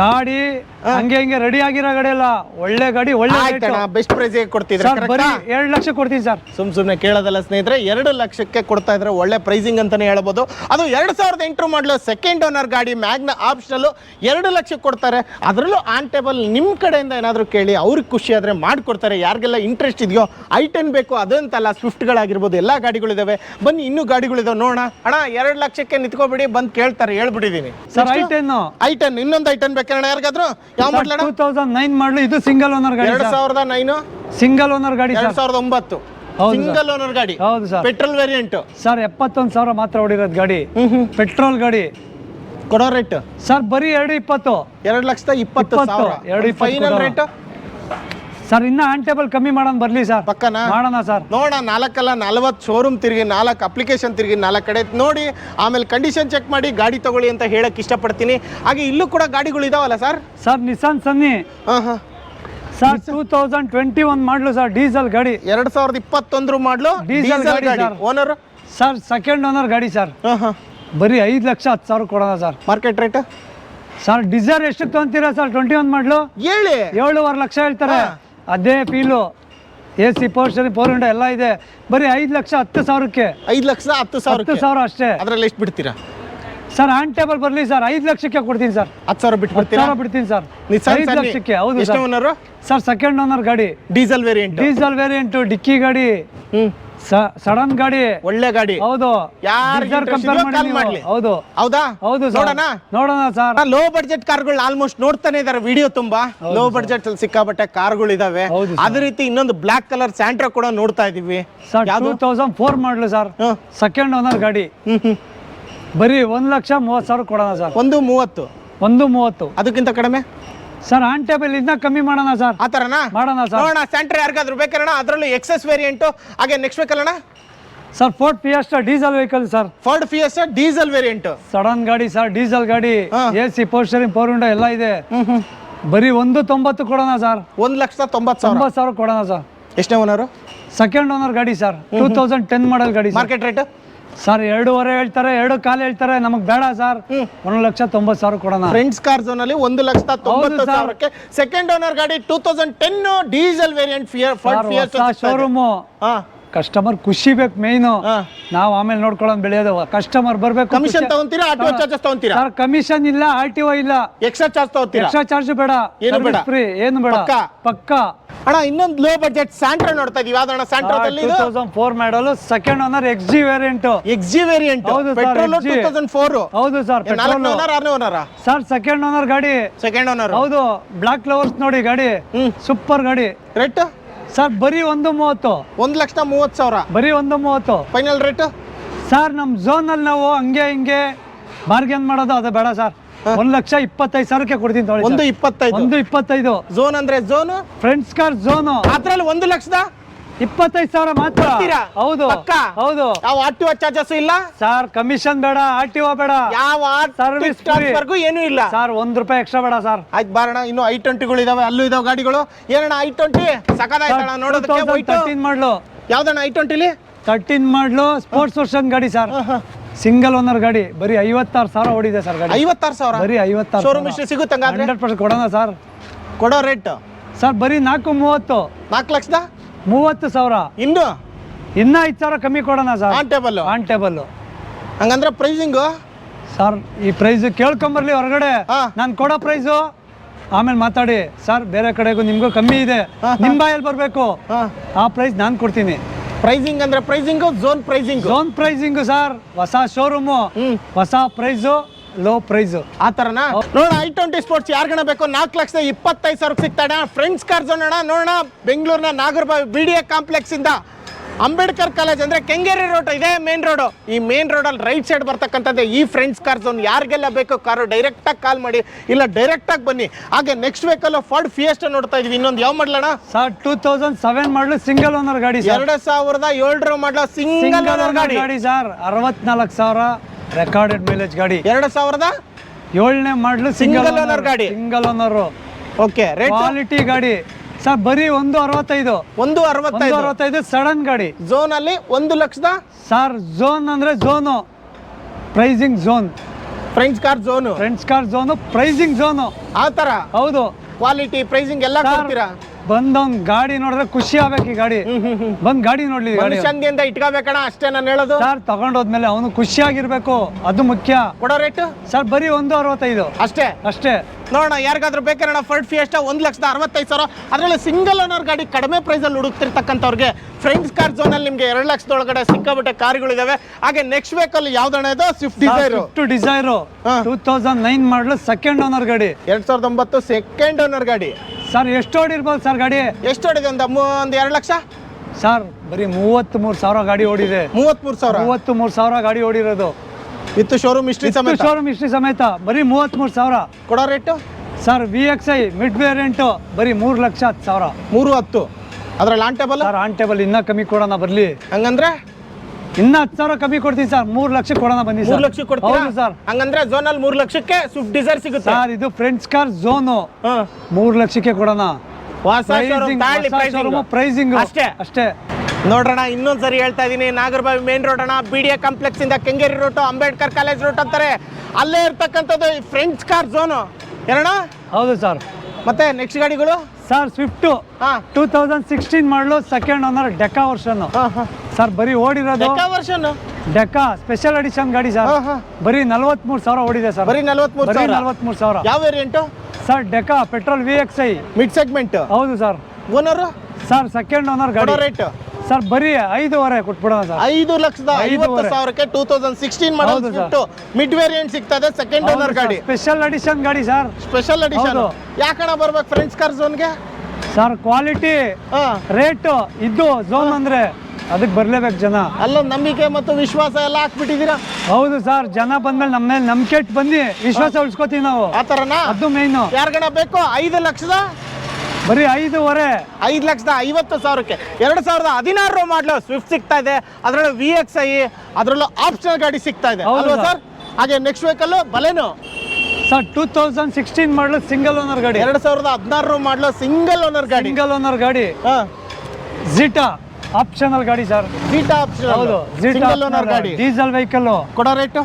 ಗಾಡಿ ಹಂಗೆ ಹಿಂಗೆ ರೆಡಿ ಆಗಿರೋ ಗಾಡಿ ಅಲ್ಲ ಒಳ್ಳೆ ಗಾಡಿ ಒಳ್ಳೆ ಆಯ್ತಣ್ಣ ಬೆಸ್ಟ್ ಪ್ರೈಸ್ ಕೊಡ್ತಿದ್ರೆ ಸರ್ ಬರೀ ಎರಡು ಲಕ್ಷ ಕೊಡ್ತೀನಿ ಸರ್. ಸುಮ್ ಸುಮ್ಮನೆ ಕೇಳೋದಲ್ಲ ಸ್ನೇಹಿತರೆ ಎರಡು ಲಕ್ಷಕ್ಕೆ ಕೊಡ್ತಾ ಇದ್ರೆ ಒಳ್ಳೆ ಪ್ರೈಸಿಂಗ್ ಅಂತಾನೆ ಹೇಳ್ಬೋದು. ಅದು ಎರಡು ಸಾವಿರದ ಎಂಟು ಮಾಡಲು ಸೆಕೆಂಡ್ ಓನರ್ ಗಾಡಿ ಮ್ಯಾಗ್ನ ಆಪ್ಷನಲ್ಲು ಎರಡು ಲಕ್ಷಕ್ಕೆ ಕೊಡ್ತಾರೆ. ಅದರಲ್ಲೂ ಆನ್ ಟೇಬಲ್ ನಿಮ್ಮ ಕಡೆಯಿಂದ ಏನಾದರೂ ಕೇಳಿ ಅವ್ರಿಗೆ ಖುಷಿ ಆದರೆ ಮಾಡಿಕೊಡ್ತಾರೆ. ಯಾರಿಗೆಲ್ಲ ಇಂಟ್ರೆಸ್ಟ್ ಇದೆಯೋ ಐ ಟೆನ್ ಬೇಕು ಅದಂತಲ್ಲ ಸ್ವಿಫ್ಟ್ಗಳಾಗಿರ್ಬೋದು ಎಲ್ಲ ಗಾಡಿಗಳಿದಾವೆ ಬನ್ನಿ ಇನ್ನೂ ಗಾಡಿಗಳಿದಾವೆ ನೋಡೋಣ. ಅಣ್ಣ ಎರಡು ಲಕ್ಷಕ್ಕೆ ನಿಂತ್ಕೊಬಿಡಿ ಬಂದು ಕೇಳ್ತಾರೆ ಹೇಳ್ಬಿಟ್ಟಿದ್ದೀನಿ. Sir I ten I ten ಇನ್ನೊಂದು ಐ ಟೆನ್ ಬೇಕಣ್ಣ ಯಾರಿಗಾದ್ರು? ಯಾವ ಮಾಡ್ಲಣ್ಣ ಟೂ ತೌಸಂಡ್ ನೈನ್ ಮಾಡ್ಲು ಇದು ಸಿಂಗಲ್ ಓನರ್ ಗಾಡಿ ಎರಡು ಸಾವಿರದ ನೈನು? ಸಿಂಗಲ್ ಓನರ್ ಗಾಡಿ ಎರಡು ಸಾವಿರದ ಒಂಬತ್ತು. ಹೌದು ಸಿಂಗಲ್ ಓನರ್ ಗಾಡಿ. ಹೌದು ಸರ್. ಪೆಟ್ರೋಲ್ ವೇರಿಯಂಟ್ ಸರ್ ಎಪ್ಪತ್ತೊಂದು ಸಾವಿರ ಮಾತ್ರ ಹೊಡಿರೋದು ಗಾಡಿ. ಪೆಟ್ರೋಲ್ ಗಾಡಿ. ಕೊಡೋ ರೇಟ್ ಸರ್ ಬರೀ ಎರಡು ಇಪ್ಪತ್ತು. ಎರಡು ಲಕ್ಷದ ಇಪ್ಪತ್ತು ಸಾವಿರ. ಎರಡು ಫೈನಲ್ ರೇಟ್ ಸರ್ ಇನ್ನ ಆನ್ ಟೇಬಲ್ ಕಮ್ಮಿ ಮಾಡೋಣ ಬರ್ಲಿ ಸರ್ ಪಕ್ಕನಾ? ಮಾಡೋಣ ಸರ್ ನೋಡ ನಾಲ್ಕಲ್ಲ ನಲ್ವತ್ತು ಶೋರೂಮ್ ತಿರುಗಿ ನಾಲ್ಕು ಅಪ್ಲಿಕೇಶನ್ ತಿರುಗಿ ನಾಲ್ಕು ಕಡೆ ನೋಡಿ ಆಮೇಲೆ ಕಂಡೀಷನ್ ಚೆಕ್ ಮಾಡಿ ಗಾಡಿ ತಗೊಳ್ಳಿ ಅಂತ ಹೇಳಕ್ ಇಷ್ಟಪಡ್ತೀನಿ. ಹಾಗೆ ಇಲ್ಲೂ ಕೂಡ ಗಾಡಿಗಳು ಇದಾವಲ್ಲ ಸರ್ ಸರ್ ನಿಸಾನ್ ಸನ್ನಿ ಹಾಂ ಹಾಂ. Sir two thousand twenty one model sir diesel ಗಾಡಿ. ಎರಡು ಸಾವಿರದ ಇಪ್ಪತ್ತೊಂದ್ರು ಮಾಡ್ಲು? Diesel ಡೀಸೆಲ್ ಗಾಡಿ ಗಾಡಿ. Sir. Owner sir second owner ಗಾಡಿ ಸರ್ ಹಾಂ ಹಾಂ. ಬರೀ ಐದು ಲಕ್ಷ ಹತ್ತು ಸಾವಿರ ಕೊಡೋಣ sir market rate sir Dzire ಎಷ್ಟು ತೊಗೊಂತೀರಾ ಸರ್ ಟ್ವೆಂಟಿ ಒನ್ ಮಾಡ್ಲು? ಹೇಳಿ. ಏಳುವರೆ ಲಕ್ಷ ಹೇಳ್ತಾರೆ. ಹಾ. ಅದೇ feel. A C portion four window ಎಲ್ಲ ಇದೆ. ಬರೀ ಐದು ಲಕ್ಷ ಹತ್ತು ಸಾವಿರಕ್ಕೆ. ಐದು ಲಕ್ಷ ಹತ್ತು ಸಾವಿರ ಹತ್ತು ಸಾವಿರ ಅಷ್ಟೇ. ಅದರಲ್ಲಿ ಎಷ್ಟು ಬಿಡ್ತೀರಾ? ಸರ್ ಆನ್ ಟೇಬಲ್ ಬರಲಿ ಸರ್. ಐದು ಲಕ್ಷಕ್ಕೆ ಕೊಡ್ತೀನಿ ಸರ್. ಹತ್ತು ಸಾವಿರ ಬಿಟ್ಟು ಹತ್ತು ಬಿಡ್ತೀರಾ ಸಾವಿರ ಬಿಡ್ತೀನಿ ಸರ್. ನಿಸ್ಸಾನ್ ಐದು ಸನ್ನಿ. ಲಕ್ಷಕ್ಕೆ. ಹೌದು ಎಷ್ಟು sir. Owner sir second owner ಗಾಡಿ. Diesel variant diesel variant dickey ಗಾಡಿ. ಹ್ಮ್. ಸಡನ್ ಗಾಡಿ. ಒಳ್ಳೆ ಗಾಡಿ. ಹೌದು. ಯಾರ್. ಹೌದು. ಹೌದಾ? ಹೌದು ನೋಡೋಣ. ನೋಡೋಣ ಸರ್. ಲೋ ಬಡ್ಜೆಟ್ ಕಾರ್ಗಳು ಆಲ್ಮೋಸ್ಟ್ ನೋಡ್ತಾನೆ ಇದಾರೆ ವಿಡಿಯೋ ತುಂಬಾ. ಲೋ ಬಡ್ಜೆಟ್ ಅಲ್ಲಿ ಸಿಕ್ಕಾಪಟ್ಟೆ ಕಾರ್ಗಳು ಇದಾವೆ. ಅದೇ ರೀತಿ ಇನ್ನೊಂದು ಬ್ಲಾಕ್ ಕಲರ್ ಸ್ಯಾಂಟ್ರಾ ಕೂಡ ನೋಡ್ತಾ ಇದೀವಿ. Thousand four model sir. Second owner ಗಾಡಿ. ಬರೀ ಒಂದ್ ಲಕ್ಷ ಮೂವತ್ ಸಾವಿರ ಕೊಡೋಣ ಸರ್. ಒಂದು ಮೂವತ್ತು. ಒಂದು ಮೂವತ್ತು. ಅದಕ್ಕಿಂತ ಕಡಿಮೆ? ಸರ್ ಆನ್ ಟೇಬಲ್ ಇದನ್ನ ಕಮ್ಮಿ ಮಾಡೋಣ ಸರ್ ಆ ತರನ? ಮಾಡೋಣ ಸರ್ ನೋಡೋಣ ಸೆಂಟರ್ ಯಾರಿಗಾದ್ರೂ ಬೇಕಾರಣ ಅದರಲ್ಲೂ ಎಕ್ಸೆಸ್ ವೇರಿಯಂಟ್ ಹಾಗೆ next ಬೇಕಲ್ಲಣ್ಣ sir Ford Fiesta diesel vehicle sir Ford Fiesta diesel variant sedan ಗಾಡಿ ಸರ್ ಡೀಸೆಲ್ ಗಾಡಿ AC A C power steering four window ಎಲ್ಲ ಇದೆ. ಬರೀ ಒಂದು ತೊಂಬತ್ತು ಕೊಡೋಣ ಸರ್ ಒಂದ್ ಲಕ್ಷದ ತೊಂಬತ್ತು ಸಾವಿರ. ತೊಂಬತ್ತು ಸಾವಿರ ಕೊಡೋಣ ಸರ್ ಎಷ್ಟನೇ ಓನರು ಸೆಕೆಂಡ್ ಓನರ್ ಗಾಡಿ sir two thousand ten model ಗಾಡಿ ಮಾರ್ಕೆಟ್ ರೇಟ್ ಸರ್ ಎರಡೂವರೆ ಹೇಳ್ತಾರೆ ಎರಡು ಕಾಲು ಹೇಳ್ತಾರೆ ನಮಗೆ ಬೇಡ ಸರ್ ಒಂದು ಲಕ್ಷ ತೊಂಬತ್ತು ಸಾವಿರ ಕೊಡೋಣ. ಫ್ರೆಂಡ್ಸ್ ಕಾರ್ ಝೋನ್ ಅಲ್ಲಿ ಒಂದು ಲಕ್ಷದ ತೊಂಬತ್ತು. ಸಾವಿರಕ್ಕೆ ಸೆಕೆಂಡ್ ಓನರ್ ಗಾಡಿ two thousand ten diesel variant fear showroom customer ಖುಷಿ ಬೇಕು ಮೇಯ್ನು. ನಾವು ಆಮೇಲೆ ನೋಡ್ಕೊಳ್ಳೋದು ಬೆಳೆಯೋದು ಕಸ್ಟಮರ್ ಬರ್ಬೇಕು ಕಮಿಷನ್ ತಗೊಂತೀರಾ ಆಟೋ ಚಾರ್ಜಸ್ ತಗೊಂತೀರಾ? ಸರ್ ಕಮಿಷನ್ ಇಲ್ಲ ಆರ್ ಟಿ ಒ ಇಲ್ಲ. ಎಕ್ಸ್ಟ್ರಾ ಚಾರ್ಜ್ ತಗೋತೀರಾ? ಎಕ್ಸ್ಟ್ರಾ ಚಾರ್ಜ್ ಬೇಡ. ಏನು ಬೇಡ? ಫ್ರೀ ಏನು ಬೇಡ. ಪಕ್ಕಾ? ಪಕ್ಕ. ಅಣ್ಣ ಇನ್ನೊಂದು ಲೋ ಬಜೆಟ್ ಸ್ಯಾಂಟ್ರಾ ನೋಡ್ತಾ ಇದೀವಿ. ಯಾವ್ದಣ್ಣ ಸ್ಯಾಂಟ್ರಾದಲ್ಲಿ two thousand four model second owner X G variant ಎಕ್ಸಿ variant ಹೌದು ಪೆಟ್ರೋಲ್. ಟೂ ತೌಸಂಡ್ ಫೋರ್ ಹೌದು ಸರ್ ಪೆಟ್ರೋಲ್ ಓನರ್ ಆರನೇ ಓನರ್ ಸರ್ ಸೆಕೆಂಡ್ ಓನರ್ ಗಾಡಿ. ಸೆಕೆಂಡ್ ಓನರ್ ಹೌದು ಬ್ಲಾಕ್ ಫ್ಲವರ್ಸ್ ನೋಡಿ ಗಾಡಿ. ಸೂಪರ್ ಗಾಡಿ. ರೇಟ್ ಸರ್ ಬರೀ ಒಂದು ಮೂವತ್ತು. ಒಂದು ಲಕ್ಷದ ಮೂವತ್ತು ಸಾವಿರ. ಬರೀ ಒಂದು ಮೂವತ್ತು. ಫೈನಲ್ ರೇಟ್ ಸರ್ ನಮ್ಮ ಝೋನಲ್ಲಿ ನಾವು ಹಂಗೆ ಹಿಂಗೆ ಬಾರ್ಗೇನ್ ಮಾಡೋದು ಅದು ಬೇಡ ಸರ್ ಒಂದು ಲಕ್ಷ ಇಪ್ಪತ್ತೈದು ಸಾವಿರಕ್ಕೆ ಕೊಡ್ತೀನಿ ತೊಗೊಳ್ಳಿ ಒಂದು. ಇಪ್ಪತ್ತೈದು. ಒಂದು ಇಪ್ಪತ್ತೈದು. ಝೋನ್ ಅಂದ್ರೆ ಝೋನ್ ಫ್ರೆಂಡ್ಸ್ ಕಾರ್ ಝೋನು ಅದ್ರಲ್ಲಿ ಒಂದು ಲಕ್ಷದ? ಇಪ್ಪತ್ತೈದು ಸಾವಿರ ಮಾತ್ರ. ಕೊಡ್ತೀರಾ? ಹೌದು ಪಕ್ಕಾ? ಹೌದು. ಯಾವ ಆರ್ ಚಾರ್ಜಸ್ ಇಲ್ಲ? ಸರ್ ಕಮಿಷನ್ ಬೇಡ ಆರ್ ಟಿ ಒ ಬೇಡ. ಯಾವ ಸರ್ವಿಸ್ free. ಟ್ರಾನ್ಸ್ಫರ್ಗೂ ಏನೂ ಇಲ್ಲ. ಸರ್ ಒಂದ್ ರೂಪಾಯಿ ಎಕ್ಸ್ಟ್ರಾ ಬೇಡ ಸರ್. ಆಯ್ತು ಬಾರಣ ಇನ್ನು ಐ ಟ್ವೆಂಟಿಗಳು ಇದಾವೆ ಅಲ್ಲೂ ಇದಾವೆ ಗಾಡಿಗಳು. ಏನಣ್ಣ ಐ ಟ್ವೆಂಟಿ ಸಕದಾಯ್ತಣ್ಣ ನೋಡೋದಕ್ಕೆ ವೈಟ್ ತರ್ಟೀನ್ ಮಾಡ್ಲು. ಯಾವ್ದಣ್ಣ ಐ ಟ್ವೆಂಟಿಲಿ ತರ್ಟೀನ್ ಮಾಡ್ಲು ಸ್ಪೋರ್ಟ್ಸ್ ವರ್ಷನ್ ಗಾಡಿ ಸರ್. ಸಿಂಗಲ್ ಓನರ್ ಗಾಡಿ. ಬರೀ ಐವತ್ತಾರು ಸಾವಿರ ಓಡಿದೆ ಸರ್ ಗಾಡಿ. ಐವತ್ತಾರು ಸಾವಿರ? ಬರೀ ಐವತ್ತಾರು ಶೋರೂಮ್ ಇಷ್ಟು ಸಿಗುತ್ತೆ ಹಂಗಾದ್ರೆ ಹಂಡ್ರೆಡ್ ಪರ್ಸೆಂಟ್ ಕೊಡೋಣ ಸರ್. ಕೊಡೋ ರೇಟ್ ಸರ್ ಬರೀ ನಾಲ್ಕು ಮೂವತ್ತು. ನಾಲ್ಕು ಲಕ್ಷದ? ಮೂವತ್ತು ಸಾವಿರ. ಇನ್ನು ಇನ್ನ ಐದು ಸಾವಿರ ಕಮ್ಮಿ ಕೊಡೋಣ sir. On table on table ಹಂಗಂದ್ರೆ ಪ್ರೈಸಿಂಗು ಸರ್ ಈ ಪ್ರೈಸ್ ಕೇಳ್ಕೊಂಬರ್ಲಿ ಹೊರಗಡೆ. ಹಾ. ನಾನು ಕೊಡೋ ಪ್ರೈಸು ಆಮೇಲೆ ಮಾತಾಡಿ. ಸರ್ ಬೇರೆ ಕಡೆಗೂ ನಿಮಗೂ ಕಮ್ಮಿ ಇದೆ. ನಿಮ್ಮ ಬಾಯಲ್ಲಿ ಬರಬೇಕು. ಹಾಂ. ಆ ಪ್ರೈಸ್ ನಾನು ಕೊಡ್ತೀನಿ. ಪ್ರೈಸಿಂಗ್ ಅಂದ್ರೆ pricing zone pricing zone pricing sir? ಹೊಸ ಶೋರೂಮು. ಹೊಸ ಪ್ರೈಸು ಲೋ ಪ್ರೈಸ್. ಆ ಥರನ ನೋಡ ಐ ಟ್ವೆಂಟಿ ಸ್ಪೋರ್ಟ್ಸ್ ಯಾರ್ಗಣ ಬೇಕು? ನಾಲ್ಕು ಲಕ್ಷದ ಇಪ್ಪತ್ತೈದು ಸಾವಿರಕ್ಕೆ ಸಿಗ್ತಾಳೆ ಫ್ರೆಂಡ್ಸ್ ಕಾರ್ ನೋಡೋಣ ನೋಡೋಣ. ಬೆಂಗಳೂರಿನ Nagarbhavi B D A complex ಇಂದ ಅಂಬೇಡ್ಕರ್ ಕಾಲೇಜ್ ಅಂದ್ರೆ ಕೆಂಗೇರಿ ರೋಡ್ ಇದೆ ಮೇನ್ ರೋಡು ಈ ಮೇನ್ ರೋಡಲ್ಲಿ ರೈಟ್ ಸೈಡ್ ಬರ್ತಕ್ಕಂಥದ್ದೇ ಈ ಫ್ರೆಂಡ್ಸ್ ಕಾರ್ ಝೋನ್ ಯಾರಿಗೆಲ್ಲ ಬೇಕು ಕಾರು ಡೈರೆಕ್ಟಾಗಿ ಕಾಲ್ ಮಾಡಿ. ಇಲ್ಲ ಡೈರೆಕ್ಟಾಗಿ ಬನ್ನಿ. ಹಾಗೆ ನೆಕ್ಸ್ಟ್ ವೆಹಿಕಲ್ ಫಾರ್ಡ್ ಫಿಯೆಸ್ಟ್ ನೋಡ್ತಾ ಇದೀವಿ. ಇನ್ನೊಂದು ಯಾವ ಮಾಡಲಣ sir two thousand seven model single owner ಗಾಡಿ ಎರಡು ಸಾವಿರದ ಏಳರ ಮಾಡಲು ಸಿಂಗಲ್ ಓನರ್ ಗಾಡಿ. ಗಾಡಿ ಸರ್. ಅರವತ್ನಾಲ್ಕು ಸಾವಿರ ರೆಕಾರ್ಡೆಡ್ ಮೈಲೇಜ್ ಗಾಡಿ. ಎರಡು ಸಾವಿರದ ಏಳನೇ ಮಾಡಲು ಸಿಂಗಲ್ ಓನರ್ ಗಾಡಿ. Single owner okay rate quality ಗಾಡಿ. ಸರ್ ಬರೀ ಒಂದು ಅರವತ್ತೈದು. ಒಂದು ಅರವತ್ತೈದು. ಅರವತ್ತೈದು ಸಡನ್ ಗಾಡಿ. ಝೋನ್ ಅಲ್ಲಿ ಒಂದು ಲಕ್ಷದ? ಸರ್ ಝೋನ್ ಅಂದ್ರೆ zone pricing zone French Car Zone French Car Zone pricing zone ಆ ತರ? ಹೌದು. ಕ್ವಾಲಿಟಿ ಪ್ರೈಸಿಂಗ್ ಎಲ್ಲ Sir, ಬಂದವ್ನ್ ಗಾಡಿ ನೋಡಿದ್ರೆ ಖುಷಿ ಆಗ್ಬೇಕು ಈ ಗಾಡಿ. ಬಂದ್ ಗಾಡಿ ನೋಡ್ಲಿ ಈ ಗಾಡಿ. ಇಟ್ಕೋಬೇಕಣ ಅಷ್ಟೇ ನಾನು ಹೇಳೋದು. ಸರ್ ತಗೊಂಡೋದ್ಮೇಲೆ ಅವನು ಖುಷಿಯಾಗಿರ್ಬೇಕು ಅದು ಮುಖ್ಯ. ಕೊಡೋ ರೇಟ್? ಸರ್ ಬರೀ ಒಂದು ಅರವತ್ತೈದು. ಅಷ್ಟೇ? ಅಷ್ಟೇ. ನೋಡೋಣ ಯಾರಿಗಾದ್ರೂ ಬೇಕಾರಣ ಫರ್ಡ್ ಫಿಯೆಸ್ಟಾ ಒಂದು ಲಕ್ಷದ ಅರವತ್ತೈದು ಸಾವಿರ. ಅದರಲ್ಲಿ ಸಿಂಗಲ್ ಓನರ್ ಗಾಡಿ ಕಡಿಮೆ ಪ್ರೈಸಲ್ಲಿ ಹುಡುಕ್ತಿರ್ತಕ್ಕಂಥವ್ರಿಗೆ ಫ್ರೆಂಡ್ಸ್ ಕಾರ್ ಝೋನಲ್ಲಿ ನಿಮಗೆ ಎರಡು ಲಕ್ಷದೊಳಗಡೆ ಸಿಕ್ಕಾಬಿಟ್ಟೆ ಕಾರ್ಗಳಿದಾವೆ ಹಾಗೆ ನೆಕ್ಸ್ಟ್ ವೆಹಿಕಲ್ ಯಾವ್ದಣ್ಣ ಇದೆ? Swift Dzire Swift Dzire. Two thousand nine model second owner ಗಾಡಿ. ಎರಡು ಸಾವಿರದ ಒಂಬತ್ತು ಸೆಕೆಂಡ್ ಓನರ್ ಗಾಡಿ. ಸರ್ ಎಷ್ಟು ಓಡಿರ್ಬೋದು ಸರ್ ಗಾಡಿ. ಎಷ್ಟು ಹೊಡಿದೆ ಒಂದು ಒಂದು ಎರಡು ಲಕ್ಷ? ಸರ್ ಬರೀ ಮೂವತ್ತ್ ಮೂರು ಸಾವಿರ ಗಾಡಿ ಓಡಿದೆ. ಮೂವತ್ಮೂರು ಸಾವಿರ? ಮೂವತ್ತು ಮೂರು ಸಾವಿರ ಗಾಡಿ ಓಡಿರೋದು. ಇತ್ತು ಶೋರೂಮ್ ಹಿಸ್ಟ್ರಿ ಸಮೇತ? ಶೋರೂಮ್ ಹಿಸ್ಟ್ರಿ ಸಮೇತ. ಬರೀ ಮೂವತ್ತ್ ಮೂರು ಸಾವಿರ. ಕೊಡೋ rate sir V X I mid variant ಬರೀ ಮೂರು ಲಕ್ಷ ಹತ್ತು ಸಾವಿರ. ಮೂರು ಹತ್ತು. ಅದ್ರಲ್ಲಿ on table sir on table ಇನ್ನೂ ಕಮ್ಮಿ ಕೊಡೋಣ ಬರಲಿ. ಹಂಗಂದ್ರೆ? ಇನ್ನೂ ಹತ್ತು ಸಾವಿರ ಕಮ್ಮಿ ಕೊಡ್ತೀನಿ ಸರ್. ಮೂರ್ ಲಕ್ಷ ಕೊಡೋಣ ಬನ್ನಿ ಮೂರು ಲಕ್ಷ ಕೊಡ್ತೀರಾ? ಹೌದು ಸರ್. ಹಂಗಂದ್ರೆ ಝೋನ್ ಅಲ್ಲಿ ಮೂರ್ ಲಕ್ಷಕ್ಕೆ ಸ್ವಿಫ್ಟ್ ಡಿಸೈರ್ ಸಿಗುತ್ತೆ. ಸರ್ ಇದು ಫ್ರೆಂಡ್ಸ್ ಕಾರ್ ಝೋನು ಮೂರ್ ಲಕ್ಷಕ್ಕೆ ಕೊಡೋಣ. ಪ್ರೈಸಿಂಗ್ ಅಷ್ಟೇ. ಅಷ್ಟೇ. ನೋಡ್ರಣ ಇನ್ನೊಂದ್ಸರಿ ಹೇಳ್ತಾ ಇದೀನಿ ನಾಗರಬಾವಿ ಮೇನ್ ರೋಡ್ ಅಣ್ಣ ಬಿ ಡಿ ಎ ಕಾಂಪ್ಲೆಕ್ಸ್ ಇಂದ Kengeri road Ambedkar college road ಅಂತಾರೆ. ಅಲ್ಲೇ ಇರ್ತಕ್ಕಂಥದ್ದು ಫ್ರೆಂಚ್ ಕಾರ್ ಝೋನು ಏನಣ್ಣ? ಹೌದು ಸರ್. ಮತ್ತೆ ನೆಕ್ಸ್ಟ್ ಗಾಡಿಗಳು? ಸರ್ ಸ್ವಿಫ್ಟು ಹಾ. Two thousand sixteen model second owner Deca version sir ಬರೀ ಓಡಿರೋದು ವರ್ಷನ್ ಡೆಕಾ ಸ್ಪೆಷಲ್ ಎಡಿಷನ್ ಗಾಡಿ ಸರ್. ಬರೀ ನಲ್ವತ್ಮೂರು ಸಾವಿರ ಓಡಿದೆ ಸರ್ ಬರೀ ನಲ್ವತ್ಮೂರು ಬರೀ ನಲ್ವತ್ಮೂರು ಸಾವಿರ. ಯಾವ variant sir Deca petrol V X I mid segment ಹೌದು sir owner sir second owner ಗಾಡಿ. ರೇಟ್ ಸರ್ ಬರೀ ಐದೂವರೆ ಕೊಟ್ಬಿಡೋಣ ಸರ್. ಐದು ಲಕ್ಷದ ಐವತ್ತು. ಸಾವಿರಕ್ಕೆ two thousand sixteen model Swift mid variant ಸಿಗ್ತದೆ ಸೆಕೆಂಡ್ ಓನರ್ ಗಾಡಿ. ಸ್ಪೆಷಲ್ ಅಡಿಷನ್ ಗಾಡಿ ಸರ್. Special edition. ಯಾಕಣ ಬರ್ಬೇಕು ಫ್ರೆಂಡ್ಸ್ ಕಾರ್ ಝೋನ್ಗೆ ಸರ್ ಕ್ವಾಲಿಟಿ ರೇಟ್ ಇದು ಝೋನ್ ಅಂದ್ರೆ ಅದಕ್ಕೆ ಬರ್ಲೇಬೇಕು ಜನ. ಅಲ್ಲ ನಂಬಿಕೆ ಮತ್ತು ವಿಶ್ವಾಸ ಎಲ್ಲ ಹಾಕ್ಬಿಟ್ಟಿದ್ದೀರಾ? ಹೌದು ಸರ್ ಜನ ಬಂದ್ಮೇಲೆ ನಮ್ಮ ಮೇಲೆ ನಂಬಿಕೆ ಇಟ್ಟು ಬಂದು ವಿಶ್ವಾಸ ಉಳಿಸ್ಕೋತೀವಿ ನಾವು. ಆ ಥರನಾ? ಅದು ಮೇಯ್ನು ಯಾರ್ಗಣ ಬೇಕು? ಐದು ಲಕ್ಷದ ಬರೀ ಐದೂವರೆ. ಐದು ಲಕ್ಷದ ಐವತ್ತು ಸಾವಿರಕ್ಕೆ. ಎರಡು ಸಾವಿರದ ಹದಿನಾರು ಮಾಡಲು ಸ್ವಿಫ್ಟ್ ಸಿಗ್ತಾ ಇದೆ. ಅದರಲ್ಲೂ ವಿ ಎಕ್ಸ್ ಐ ಅದರಲ್ಲೂ ಆಪ್ಷನಲ್ ಗಾಡಿ ಸಿಗ್ತಾ ಇದೆ. ಹೌದು ಅಲ್ವಾ ಸರ್. ಹಾಗೆ next vehicle Baleno. Sir two thousand sixteen model single owner ಗಾಡಿ. ಎರಡು ಸಾವಿರದ ಹದಿನಾರು ಮಾಡಲು ಸಿಂಗಲ್ ಓನರ್ ಗಾಡಿ. ಸಿಂಗಲ್ ಓನರ್ ಗಾಡಿ. ಹಾ. ಜಿಟಾ ಆಪ್ಷನಲ್ ಗಾಡಿ ಸರ್. ಜೀಟಾ ಆಪ್ಷನ್ ಹೌದು ಸಿಂಗಲ್ ಓನರ್ ಗಾಡಿ. ಡೀಸೆಲ್ ವೆಹಿಕಲ್ ಕೊಡೋ ರೇಟು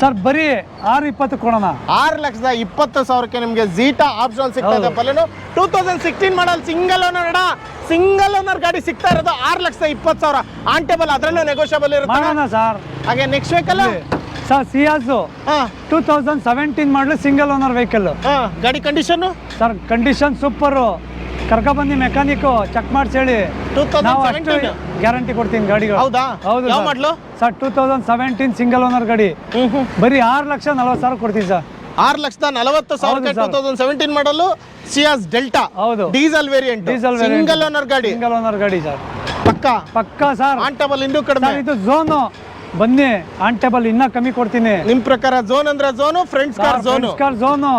ಸರ್ ಬರೀ ಆರು ಇಪ್ಪತ್ತು ಕೊಡೋಣ. ಆರು ಲಕ್ಷದ ಇಪ್ಪತ್ತು ಸಾವಿರಕ್ಕೆ ನಿಮಗೆ ಜೀಟಾ ಆಪ್ಷನ್ ಸಿಗ್ತಾ ಇದೆ two thousand sixteen model single owner ಅಡ ಸಿಂಗಲ್ ಓನರ್ ಗಾಡಿ ಸಿಗ್ತಾ ಇರೋದು ಆರು ಲಕ್ಷದ ಇಪ್ಪತ್ತು ಸಾವಿರ. ಆನ್ ಟೇಬಲ್ ಅದರಲ್ಲೂ ನೆಗೋಷಿಯಬಲ್ ಇರುತ್ತೆ? ಮಾಡೋಣ ಸರ್. ಹಾಗೆ ನೆಕ್ಸ್ಟ್ ವೆಹಿಕಲ್ ಸರ್ ಸಿಯಾಸು ಹಾಂ. Two thousand seventeen model single owner vehicle ಗಾಡಿ ಕಂಡೀಷನ್ ಸರ್ ಕಂಡೀಷನ್ ಸೂಪರು ಕರ್ಕೊಬಂದು ಮೆಕ್ಯಾನಿಕ್ ಚೆಕ್ ಮಾಡ್ಸಿ ಹೇಳಿ 2017 ನಾವು ಅಷ್ಟು ಗ್ಯಾರಂಟಿ ಕೊಡ್ತೀನಿ ಗಾಡಿಗಳು. ಹೌದಾ? ಹೌದು sir. Model sir two thousand seventeen single owner ಗಾಡಿ. ಬರೀ ಆರು ಲಕ್ಷ ನಲ್ವತ್ತು ಸಾವಿರ ಕೊಡ್ತೀನಿ ಸರ್. ಆರು ಲಕ್ಷದ ನಲವತ್ತು ಸಾವಿರ two thousand seventeen model Ciaz Delta ಹೌದು. Diesel variant diesel single owner ಗಾಡಿ. ಸಿಂಗಲ್ ಓನರ್ ಗಾಡಿ ಸರ್. ಪಕ್ಕ? ಪಕ್ಕ ಸರ್. ಆನ್ ಟೇಬಲ್ ಇಂದು ಕಡಿಮೆ. ಇದು ಝೋನು ಬನ್ನಿ ಆನ್ ಟೇಬಲ್ ಇನ್ನ ಕಮ್ಮಿ ಕೊಡ್ತೀನಿ. ನಿಮ್ ಪ್ರಕಾರ ಝೋನ್ ಅಂದ್ರೆ zone Friends Car Zone Car Zone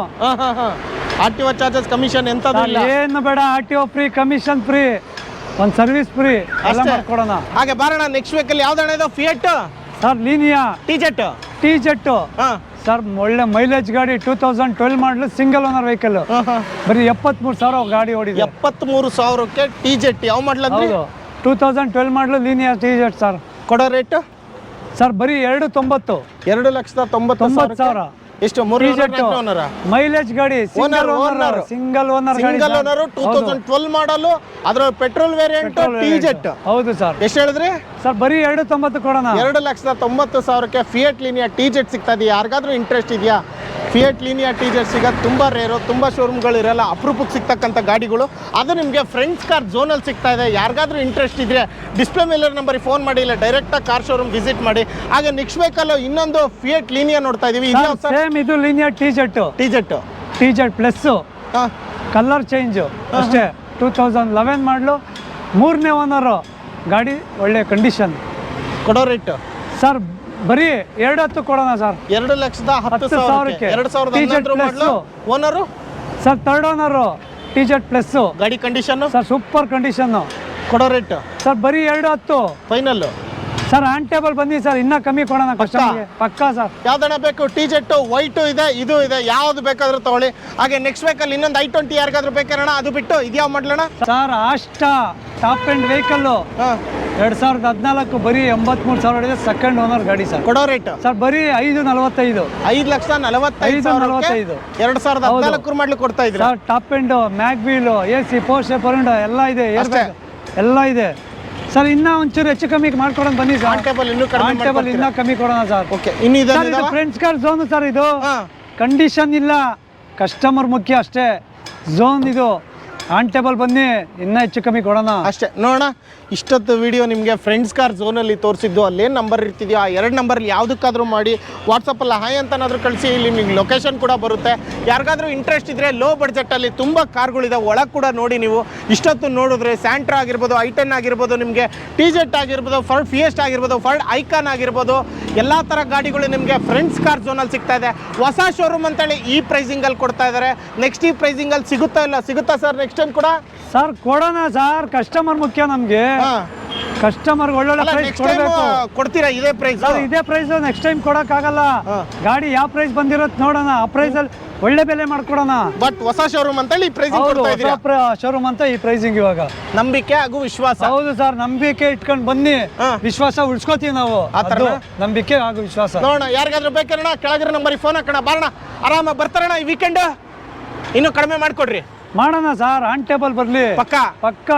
R T O charges commission ಎಂತದಿಲ್ಲ ಏನು ಬೇಡ R T O free commission free ಒಂದು ಸರ್ವಿಸ್ ಫ್ರೀ ಎಲ್ಲ. ಮಾಡ್ಕೊಡೋಣ. ಹಾಗೆ ಬಾರಣ ನೆಕ್ಸ್ಟ್ ವೆಹಿಕಲ್ ಯಾವ್ದಣ್ಣ ಇದು? Fiat sir Linea T jet T jet ಹಾ. ಸರ್ ಒಳ್ಳೆ ಮೈಲೇಜ್ ಗಾಡಿ two thousand twelve model single owner vehicle ಬರೀ ಎಪ್ಪತ್ಮೂರು ಸಾವಿರ ಗಾಡಿ ಓಡಿದೆ. ಎಪ್ಪತ್ಮೂರು ಸಾವಿರಕ್ಕೆ ಟಿ ಜೆಟ್ ಯಾವ model two thousand twelve model Linea T jet sir. ಕೊಡೋ ರೇಟ್ ಸರ್ ಬರೀ ಎರಡು ತೊಂಬತ್ತು. ಎರಡು ಲಕ್ಷದ ತೊಂಬತ್ತು ತೊಂಬತ್ತು ಸಾವಿರ. ಎಷ್ಟು? ಮೂರು ಓನರ ಮೈಲೇಜ್ ಗಾಡಿ single owner single owner single owner two thousand twelve model ಅದರ ಪೆಟ್ರೋಲ್ ವೇರಿಯಂಟ್ ಟಿ ಜೆಟ್ ಹೌದು ಸರ್. ಎಷ್ಟು ಹೇಳಿದ್ರಿ? ಸರ್ ಬರೀ ಎರಡು ತೊಂಬತ್ತು ಕೊಡೋಣ. ಎರಡು ಲಕ್ಷದ ತೊಂಬತ್ತು ಸಾವಿರಕ್ಕೆ ಫಿಯಟ್ ಲೀನಿಯ ಟಿ ಜೆಟ್ ಸಿಗ್ತಾ ಇದೆ ಯಾರಿಗಾದ್ರೂ ಇಂಟ್ರೆಸ್ಟ್ ಇದೆಯಾ? ಫಿಯಟ್ ಲೀನಿಯಾ ಟಿ ಜೆಟ್ ಸಿಗೋದು ತುಂಬ ರೇರು ತುಂಬ ಶೋರೂಮ್ಗಳು ಇರಲ್ಲ ಅಪರೂಪಕ್ಕೆ ಸಿಗ್ತಕ್ಕಂಥ ಗಾಡಿಗಳು. ಅದು ನಿಮಗೆ ಫ್ರೆಂಡ್ಸ್ ಕಾರ್ ಝೋನಲ್ಲಿ ಸಿಗ್ತಾ ಇದೆ. ಯಾರಿಗಾದ್ರೂ ಇಂಟ್ರೆಸ್ಟ್ ಇದ್ದರೆ ಡಿಸ್ಪ್ಲೇ ಮೇಲರ್ ನಂಬರಿಗೆ ಫೋನ್ ಮಾಡಿ ಇಲ್ಲ ಡೈರೆಕ್ಟಾಗಿ ಕಾರ್ ಶೋರೂಮ್ ವಿಸಿಟ್ ಮಾಡಿ. ಹಾಗೆ ನೆಕ್ಸ್ಟ್ ವೇಕಲ್ ಇನ್ನೊಂದು ಫಿಯಟ್ ಲೀನಿಯಾ ನೋಡ್ತಾ ಇದೀವಿ. ಇನ್ನೊಂದು ಸರ್ ಸೇಮ್ ಇದು Linea T jet T jet T jet plus colour change ಅಷ್ಟೇ. Two thousand eleven model. ಮೂರನೇ ಓನರು ಗಾಡಿ ಒಳ್ಳೆ ಕಂಡೀಷನ್ ಕೊಡೋ ರೇಟ್ ಸರ್ ಬರೀ ಎರಡು ಹತ್ತು ಕೊಡೋಣ ಸರ್. ಎರಡು ಲಕ್ಷದ ಹತ್ತು ಹತ್ತು ಸಾವಿರಕ್ಕೆ. ಸಾವಿರಕ್ಕೆ. ಎರಡು ಸಾವಿರದ ಹನ್ನೊಂದರ owner sir third owner T jet plus ಗಾಡಿ ಕಂಡೀಷನ್ ಸರ್ ಸೂಪರ್ ಕಂಡೀಷನ್ನು ಕೊಡೋ ರೇಟ್ ಸರ್ ಬರೀ ಎರಡು ಹತ್ತು. ಫೈನಲ್ ಸರ್ ಆನ್ ಟೇಬಲ್ ಬಂದಿ ಸರ್ ಇನ್ನೂ ಕಮ್ಮಿ ಕೊಡೋಣ ಕಸ್ಟಮರ್ಗೆ ಪಕ್ಕಾ ಸರ್. ಯಾವ್ದಣ್ಣ ಬೇಕು? ಟಿ ಶರ್ಟ್ ವೈಟು ಇದೆ ಇದು ಇದೆ ಯಾವ್ದು ಬೇಕಾದ್ರೂ ತಗೊಳ್ಳಿ. ಹಾಗೆ ನೆಕ್ಸ್ಟ್ ವೆಹಿಕಲ್ ಇನ್ನೊಂದು ಐ ಟ್ವೆಂಟಿ ಯಾರಿಗಾದ್ರೂ ಬೇಕಾರಣ ಅದು ಬಿಟ್ಟು ಇದ್ಯಾವ ಮಾಡ್ಲಣ್ಣ sir Asta top end vehicle ಹಾಂ. ಎರಡು ಸಾವಿರದ ಹದಿನಾಲ್ಕು ಬರೀ ಎಂಬತ್ಮೂರು ಸಾವಿರ ಹೊಡೆದ ಸೆಕೆಂಡ್ ಓನರ್ ಗಾಡಿ ಸರ್. ಕೊಡೋ ರೇಟ್ ಸರ್ ಬರೀ ಐದು ನಲವತ್ತೈದು. ಐದು ಲಕ್ಷ ನಲವತ್ತೈದು ನಲವತ್ತೈದು. ಎರಡು ಸಾವಿರದ ಹೌದು. ಹದಿನಾಲ್ಕು ಮಾಡ್ಲಿಕ್ಕೆ ಕೊಡ್ತಾ ಇದ್ರೆ sir top end mag wheel A C post ಪರಂಡ ಎಲ್ಲ ಇದೆ. ಎಲ್ಲ ಇದೆ. ಸರ್ ಇನ್ನ ಒಂಚೂರು ಹೆಚ್ಚು ಕಮ್ಮಿ ಮಾಡ್ಕೊಡೋಣ ಬನ್ನಿ ಸರ್. ಟೇಬಲ್ ಇನ್ನೂ ಕಡಿಮೆ ಟೇಬಲ್ ಇನ್ನೂ ಕಮ್ಮಿ ಕೊಡೋಣ ಸರ್. ಓಕೆ ಇನ್ನು ಇದು ಫ್ರೆಂಡ್ಸ್ ಕಾರ್ ಝೋನ್ ಸರ್ ಇದು. ಕಂಡೀಷನ್ ಇಲ್ಲ. ಕಸ್ಟಮರ್ ಮುಖ್ಯ ಅಷ್ಟೇ. ಝೋನ್ ಇದು. ಆನ್ ಟೇಬಲ್ ಬನ್ನಿ, ಇನ್ನ ಹೆಚ್ಚು ಕಮ್ಮಿ ಕೊಡೋಣ. ಅಷ್ಟೇ. ನೋಡೋಣ, ಇಷ್ಟೊತ್ತು ವಿಡಿಯೋ ನಿಮಗೆ ಫ್ರೆಂಡ್ಸ್ ಕಾರ್ ಝೋನಲ್ಲಿ ತೋರಿಸಿದ್ದು ಅಲ್ಲೇನು ನಂಬರ್ ಇರ್ತಿದೆಯೋ ಆ ಎರಡು ನಂಬರಲ್ಲಿ ಯಾವುದಕ್ಕಾದರೂ ಮಾಡಿ ವಾಟ್ಸಪ್ಪಲ್ಲಿ ಹಾಯ್ ಅಂತನಾದರೂ ಕಳಿಸಿ, ಇಲ್ಲಿ ನಿಮಗೆ ಲೊಕೇಶನ್ ಕೂಡ ಬರುತ್ತೆ. ಯಾರಿಗಾದ್ರೂ ಇಂಟ್ರೆಸ್ಟ್ ಇದ್ದರೆ ಲೋ ಬಡ್ಜೆಟಲ್ಲಿ ತುಂಬ ಕಾರ್ಗಳಿದೆ ಒಳಗೆ ಕೂಡ ನೋಡಿ ನೀವು. ಇಷ್ಟೊತ್ತು ನೋಡಿದ್ರೆ ಸ್ಯಾಂಟ್ರಾ ಆಗಿರ್ಬೋದು ಟೆನ್ ಆಗಿರ್ಬೋದು, ನಿಮಗೆ ಟಿ ಜೆಟ್ ಆಗಿರ್ಬೋದು ಫರ್ಡ್ ಫಿಯೆಸ್ಟ್ ಆಗಿರ್ಬೋದು ಫರ್ಡ್ ಐಕಾನ್ ಆಗಿರ್ಬೋದು, ಎಲ್ಲ ಥರ ಗಾಡಿಗಳು ನಿಮಗೆ ಫ್ರೆಂಡ್ಸ್ ಕಾರ್ ಝೋನಲ್ಲಿ ಸಿಗ್ತಾ ಇದೆ. ಹೊಸ ಶೋರೂಮ್ ಅಂತೇಳಿ ಈ ಪ್ರೈಸಿಂಗಲ್ಲಿ ಕೊಡ್ತಾ ಇದ್ದಾರೆ ನೆಕ್ಸ್ಟ್ ಈ ಪ್ರೈಸಿಂಗಲ್ಲಿ ಸಿಗುತ್ತಾ ಇಲ್ಲ? ಸಿಗುತ್ತಾ ಸರ್ ನೆಕ್ಸ್ಟ್ ಟೈಮ್ ಕೂಡ. ಸರ್ ಕೊಡೋಣ ಸರ್ ಕಸ್ಟಮರ್ ಮುಖ್ಯ ನಮಗೆ. ಹಾಂ. ಕಸ್ಟಮರ್ ಒಳ್ಳೊಳ್ಳೆ ಅಲ್ಲ ಪ್ರೈಸ್ ನೆಕ್ಸ್ಟ್ ಟೈಮ್ ಕೊಡಬೇಕು. ಕೊಡ್ತೀರಾ ಇದೇ ಪ್ರೈಸ್ ಸರ್ ಇದೇ ಪ್ರೈಸ್ ನೆಕ್ಸ್ಟ್ ಟೈಮ್ ಹಾ. ಗಾಡಿ ಯಾವ ಪ್ರೈಸ್ ಬಂದಿರೋದು ನೋಡೋಣ. ಆ ಪ್ರೈಸ್ ಅಲ್ಲಿ ಒಳ್ಳೆ ಬೆಲೆ ಮಾಡ್ಕೊಡೋಣ. ಬಟ್ ಹೊಸ ಶೋರೂಮ್ ಅಂತೇಳಿ ಈ ಪ್ರೈಸಿಂಗ್ ಹೌದು ಕೊಡ್ತಾ ಇದ್ದೀರಾ? ಶೋರೂಮ್ ಅಂತ ಈ ಪ್ರೈಸಿಂಗ್ ಇವಾಗ. ನಂಬಿಕೆ ಹಾಗೂ ವಿಶ್ವಾಸ. ಹೌದು ಸರ್ ನಂಬಿಕೆ ಇಟ್ಕೊಂಡು ಬನ್ನಿ. ಹಾ. ವಿಶ್ವಾಸ ಉಳಿಸ್ಕೋತೀವಿ ನಾವು. ಆ ಥರನಾ? ಅದು ನಂಬಿಕೆ ಹಾಗೂ ವಿಶ್ವಾಸ. ನೋಡೋಣ ಯಾರಿಗಾದ್ರೂ ಬೇಕಣ್ಣ ಕೆಳಗಿರೋ ನಂಬರಿಗೆ ಫೋನ್ ಹಾಕೋಣ. ಬಾರೋಣ ಆರಾಮ ಬರ್ತಾರಣ ಈ ವೀಕೆಂಡ್ ಇನ್ನೂ ಕಡಿಮೆ ಮಾಡಿಕೊಡ್ರಿ. ಮಾಡೋಣ ಸರ್ ಆನ್ ಟೇಬಲ್ ಬರ್ಲಿ. ಪಕ್ಕಾ? ಪಕ್ಕ.